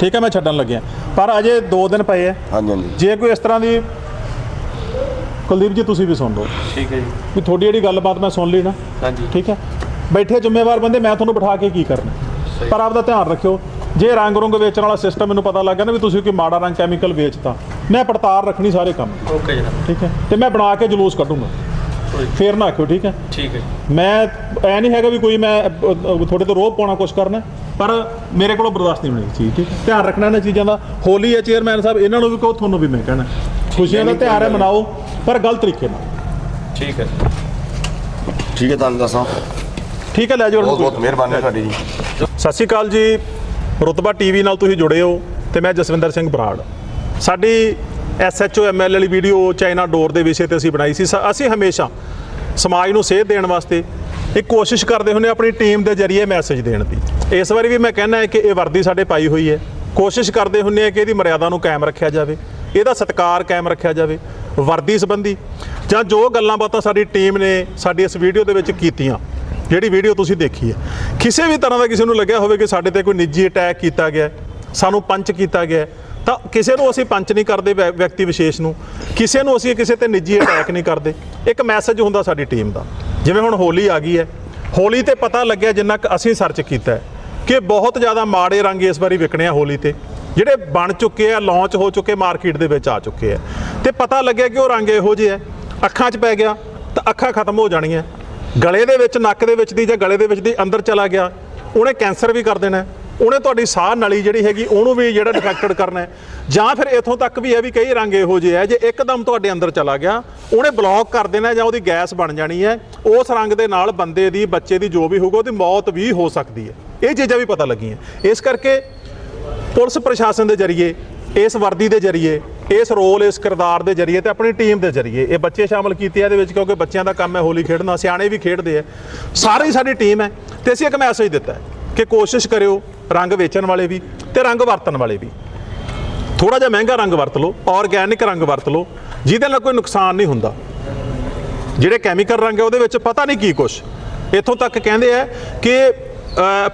ਠੀਕ ਹੈ ਮੈਂ ਛੱਡਣ ਲੱਗਿਆ। ਪਰ ਅਜੇ 2 ਦਿਨ ਪਏ ਆ ਹਾਂਜੀ ਹਾਂਜੀ। ਜੇ ਕੋਈ ਇਸ ਤਰ੍ਹਾਂ ਦੀ ਕੁਲਦੀਪ ਜੀ ਤੁਸੀਂ ਵੀ ਸੁਣ ਲਓ। ਠੀਕ ਹੈ ਜੀ। ਵੀ ਤੁਹਾਡੀ ਜਿਹੜੀ ਗੱਲਬਾਤ ਮੈਂ ਸੁਣ ਲਈ ਨਾ। ਹਾਂਜੀ। ਠੀਕ ਹੈ? ਬੈਠੇ ਜ਼ਿੰਮੇਵਾਰ ਬੰਦੇ ਮੈਂ ਤੁਹਾਨੂੰ ਬਿਠਾ ਕੇ ਕੀ ਕਰਨਾ? ਪਰ ਆਪਦਾ ਧਿਆਨ ਰੱਖਿਓ ਜੇ ਰੰਗ ਰੁੰਗ ਵੇਚਣ ਵਾਲਾ ਸਿਸਟਮ ਮੈਨੂੰ ਪਤਾ ਲੱਗ ਗਿਆ ਨਾ ਵੀ ਤੁਸੀਂ ਕੋਈ ਮਾੜਾ ਰੰਗ ਕੈਮੀਕਲ ਵੇਚਤਾ ਮੈਂ ਪੜਤਾਲ ਰੱਖਣੀ ਸਾਰੇ ਕੰਮ ਓਕੇ ਜਨਾਬ ਠੀਕ ਹੈ? ਤੇ ਮੈਂ ਬਣਾ ਕੇ ਜਲੂਸ ਕੱਢੂੰਗਾ। ਫੇਰ ਨਾ ਆਖਿਓ ਠੀਕ ਹੈ? ਠੀਕ ਹੈ ਮੈਂ ਐ ਨਹੀਂ ਹੈਗਾ ਵੀ ਕੋਈ ਮੈਂ ਅ, ਅ, ਤੁਹਾਡੇ ਤੋਂ ਰੋਹ ਪਾਉਣਾ ਕੁਛ ਕਰਨਾ। ਪਰ ਮੇਰੇ ਕੋਲੋਂ ਬਰਦਾਸ਼ਤ ਨਹੀਂ ਹੋਣੀ ਇਹ ਚੀਜ਼ ਠੀਕ? ਹੈ ਧਿਆਨ ਰੱਖਣਾ ਇਹਨਾਂ ਚੀਜ਼ਾਂ ਦਾ। ਹੋਲੀ ਹੈ ਚੇਅਰਮੈਨ ਸਾਹਿਬ ਇਹਨਾਂ ਨੂੰ ਵੀ ਕਹੋ ਤੁਹਾਨੂੰ ਵੀ ਮੈਂ ਕਹਿਣਾ। ਖੁਸ਼ੀਆਂ ਦਾ ਤਿਉਹਾਰ ਹੈ ਮਨਾਓ ਪਰ ਗਲਤ ਤਰੀਕੇ ਨਾਲ। ਠੀਕ ਹੈ ਠੀਕ ਹੈ ਤੁਹਾਨੂੰ ਦੱਸਾਂ। ਠੀਕ ਹੈ ਲੈ ਜਾਓ ਬਹੁਤ ਬਹੁਤ ਮਿਹਰਬਾਨੀ ਤੁਹਾਡੀ ਜੀ। ਸਤਿ ਸ਼੍ਰੀ ਅਕਾਲ ਜੀ। ਰੁਤਬਾ ਟੀਵੀ ਨਾਲ ਤੁਸੀਂ ਜੁੜੇ ਹੋ ਤੇ ਮੈਂ ਜਸਵਿੰਦਰ ਸਿੰਘ ਬਰਾੜ। ਸਾਡੀ ਐਸਐਚਓ ਐਮਐਲ ਵਾਲੀ ਵੀਡੀਓ ਚਾਈਨਾ ਡੋਰ ਦੇ ਵਿਸ਼ੇ ਤੇ ਅਸੀਂ ਬਣਾਈ ਸੀ। ਸ- ਅਸੀਂ ਹਮੇਸ਼ਾ ਸਮਾਜ ਨੂੰ ਸੇਧ ਦੇਣ ਵਾਸਤੇ ਇਹ ਕੋਸ਼ਿਸ਼ ਕਰਦੇ ਹੁੰਦੇ ਆਪਣੀ ਟੀਮ ਦੇ ਜ਼ਰੀਏ ਮੈਸੇਜ ਦੇਣ ਦੀ। ਇਸ ਵਾਰੀ ਵੀ ਮੈਂ ਕਹਿੰਦਾ ਹੈ ਕਿ ਇਹ ਵਰਦੀ ਸਾਡੇ ਪਾਈ ਹੋਈ ਹੈ। ਕੋਸ਼ਿਸ਼ ਕਰਦੇ ਹੁੰਦੇ ਆ ਕਿ ਇਹਦੀ ਮਰਿਆਦਾ ਨੂੰ ਕਾਇਮ ਰੱਖਿਆ ਜਾਵੇ, ਇਹਦਾ ਸਤਿਕਾਰ ਕਾਇਮ ਰੱਖਿਆ ਜਾਵੇ, ਵਰਦੀ ਸੰਬੰਧੀ। ਜਾਂ ਜੋ ਗੱਲਾਂ ਬਾਤਾਂ ਸਾਡੀ ਟੀਮ ਨੇ ਸਾਡੀ ਇਸ ਵੀਡੀਓ ਦੇ ਵਿੱਚ ਕੀਤੀਆਂ, ਜਿਹੜੀ ਵੀਡੀਓ ਤੁਸੀਂ ਦੇਖੀ ਹੈ। ਕਿਸੇ ਵੀ ਤਰ੍ਹਾਂ ਦਾ ਕਿਸੇ ਨੂੰ ਲੱਗਿਆ ਹੋਵੇ ਕਿ ਸਾਡੇ ਤੇ ਕੋਈ ਨਿੱਜੀ ਅਟੈਕ ਕੀਤਾ ਗਿਆ ਸਾਨੂੰ ਪੰਚ ਕੀਤਾ ਗਿਆ ਤਾਂ ਕਿਸੇ ਨੂੰ ਅਸੀਂ ਪੰਚ ਨਹੀਂ ਕਰਦੇ ਵਿਅ- ਵਿਅਕਤੀ ਵਿਸ਼ੇਸ਼ ਨੂੰ। ਕਿਸੇ ਨੂੰ ਅਸੀਂ ਕਿਸੇ ਤੇ ਨਿੱਜੀ ਅਟੈਕ ਨਹੀਂ ਕਰਦੇ। ਇੱਕ ਮੈਸੇਜ ਹੁੰਦਾ ਸਾਡੀ ਟੀਮ ਦਾ। ਜਿਵੇਂ ਹੁਣ ਹੋਲੀ ਆ ਗਈ ਹੈ। ਹੋਲੀ ਤੇ ਪਤਾ ਲੱਗਿਆ ਜਿੰਨਾ ਕੁ ਅਸੀਂ ਸਰਚ ਕੀਤਾ ਕਿ ਬਹੁਤ ਜ਼ਿਆਦਾ ਮਾੜੇ ਰੰਗ ਇਸ ਵਾਰੀ ਵਿਕਣੇ ਆ ਹੋਲੀ ਤੇ। ਜਿਹੜੇ ਬਣ ਚੁੱਕੇ ਆ ਲਾਂਚ ਹੋ ਚੁੱਕੇ ਮਾਰਕੀਟ ਦੇ ਵਿੱਚ ਆ ਚੁੱਕੇ ਆ। ਤੇ ਪਤਾ ਲੱਗਿਆ ਕਿ ਉਹ ਰੰਗ ਇਹੋ ਜਿਹੇ ਆ। ਅੱਖਾਂ 'ਚ ਪੈ ਗਿਆ ਤਾਂ ਅੱਖਾਂ ਖਤਮ ਹੋ ਜਾਣੀਆਂ। ਗਲੇ ਦੇ ਵਿੱਚ, ਨੱਕ ਦੇ ਵਿੱਚ ਦੀ ਜਾਂ ਗਲੇ ਦੇ ਵਿੱਚ ਦੀ ਅੰਦਰ ਚਲਾ ਗਿਆ। ਉਹਨੇ ਕੈਂਸਰ ਵੀ ਕਰ ਦੇਣਾ। ਉਹਨੇ ਤੁਹਾਡੀ ਸਾਹ ਨਲੀ ਜਿਹੜੀ ਹੈਗੀ, ਉਹਨੂੰ ਵੀ ਜਿਹੜਾ ਡਿਫੈਕਟਡ ਕਰਨਾ ਹੈ। ਜਾਂ ਫਿਰ ਇਥੋਂ ਤੱਕ ਵੀ ਹੈ ਵੀ ਕਈ ਰੰਗ ਇਹੋ ਜਿਹੇ ਹੈ ਜੇ ਇੱਕਦਮ ਤੁਹਾਡੇ ਅੰਦਰ ਚਲਾ ਗਿਆ, ਉਹਨੇ ਬਲੌਕ ਕਰ ਦੇਣਾ ਜਾਂ ਉਹਦੀ ਗੈਸ ਬਣ ਜਾਣੀ ਹੈ, ਉਸ ਰੰਗ ਦੇ ਨਾਲ ਬੰਦੇ ਦੀ, ਬੱਚੇ ਦੀ ਜੋ ਵੀ ਹੋਊਗਾ, ਉਹਦੀ ਮੌਤ ਵੀ ਹੋ ਸਕਦੀ ਹੈ। ਇਹ ਚੀਜ਼ਾਂ ਵੀ ਪਤਾ ਲੱਗੀਆਂ। ਇਸ ਕਰਕੇ ਪੁਲਿਸ ਪ੍ਰਸ਼ਾਸਨ ਦੇ ਜ਼ਰੀਏ, ਇਸ ਵਰਦੀ ਦੇ ਜ਼ਰੀਏ, ਇਸ ਰੋਲ ਇਸ ਕਿਰਦਾਰ ਦੇ ਜ਼ਰੀਏ ਤੇ ਆਪਣੀ ਟੀਮ ਦੇ ਜ਼ਰੀਏ, ਇਹ ਬੱਚੇ ਸ਼ਾਮਲ ਕੀਤੇ ਆ ਇਹਦੇ ਵਿੱਚ ਕਿਉਂਕਿ ਬੱਚਿਆਂ ਦਾ ਕੰਮ ਹੈ ਹੋਲੀ ਖੇਡਣਾ, ਸਿਆਣੇ ਵੀ ਖੇਡਦੇ ਆ। ਸਾਰੀ ਸਾਡੀ ਟੀਮ ਹੈ ਤੇ ਅਸੀਂ ਇੱਕ ਮੈਸੇਜ ਦਿੱਤਾ ਹੈ। ਕਿ ਕੋਸ਼ਿਸ਼ ਕਰਿਓ ਰੰਗ ਵੇਚਣ ਵਾਲੇ ਵੀ ਤੇ ਰੰਗ ਵਰਤਣ ਵਾਲੇ ਵੀ। ਥੋੜਾ ਜਿਹਾ ਮਹਿੰਗਾ ਰੰਗ ਵਰਤ ਲਓ ਆਰਗੈਨਿਕ ਰੰਗ ਵਰਤ ਲਓ, ਜਿਹਦੇ ਨਾਲ ਕੋਈ ਨੁਕਸਾਨ ਨਹੀਂ ਹੁੰਦਾ। ਜਿਹੜੇ ਕੈਮੀਕਲ ਰੰਗ ਹੈ ਉਹਦੇ ਵਿੱਚ ਪਤਾ ਨਹੀਂ ਕੀ ਕੁਛ। ਇੱਥੋਂ ਤੱਕ ਕਹਿੰਦੇ ਆ ਕਿ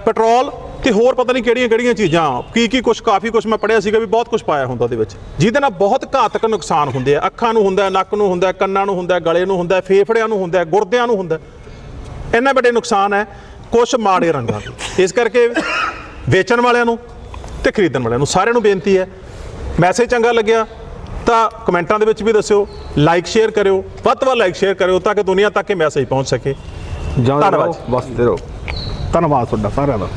ਪੈਟਰੋਲ ਤੇ ਹੋਰ ਪਤਾ ਨਹੀਂ ਕਿਹੜੀਆਂ ਕਿਹੜੀਆਂ ਚੀਜ਼ਾਂ, ਕੀ ਕੀ ਕੁਛ, ਕਾਫੀ ਕੁਛ ਮੈਂ ਪੜਿਆ ਸੀਗਾ ਵੀ ਬਹੁਤ ਕੁਛ ਪਾਇਆ ਹੁੰਦਾ ਉਹਦੇ ਵਿੱਚ। ਜਿਹਦੇ ਨਾਲ ਬਹੁਤ ਘਾਤਕ ਨੁਕਸਾਨ ਹੁੰਦੇ ਆ। ਅੱਖਾਂ ਨੂੰ ਹੁੰਦਾ, ਨੱਕ ਨੂੰ ਹੁੰਦਾ, ਕੰਨਾਂ ਨੂੰ ਹੁੰਦਾ, ਗਲੇ ਨੂੰ ਹੁੰਦਾ, ਫੇਫੜਿਆਂ ਨੂੰ ਹੁੰਦਾ, ਗੁਰਦਿਆਂ ਨੂੰ ਹੁੰਦਾ। ਹੈ। ਇੰਨੇ ਵੱਡੇ ਨੁਕਸਾਨ ਹੈ ਕੁਛ ਮਾੜੇ ਰੰਗਾਂ ਦੇ ਇਸ ਕਰਕੇ ਵੇਚਣ ਵਾਲਿਆਂ ਨੂੰ ਤੇ ਖਰੀਦਣ ਵਾਲਿਆਂ ਨੂੰ ਸਾਰਿਆਂ ਨੂੰ ਬੇਨਤੀ ਹੈ ਮੈਸੇਜ ਚੰਗਾ ਲੱਗਿਆ ਤਾਂ ਕਮੈਂਟਾਂ ਦੇ ਵਿੱਚ ਵੀ ਦੱਸਿਓ ਲਾਈਕ ਸ਼ੇਅਰ ਕਰਿਓ ਵੱਧ ਤੋਂ ਵੱਧ ਲਾਈਕ ਸ਼ੇਅਰ ਕਰਿਓ ਤਾਂ ਕਿ ਦੁਨੀਆ ਤੱਕ ਇਹ ਮੈਸੇਜ ਪਹੁੰਚ ਸਕੇ। ਧੰਨਵਾਦ ਬਸਦੇ ਰਹੋ। ਧੰਨਵਾਦ ਤੁਹਾਡਾ ਸਾਰਿਆਂ ਦਾ।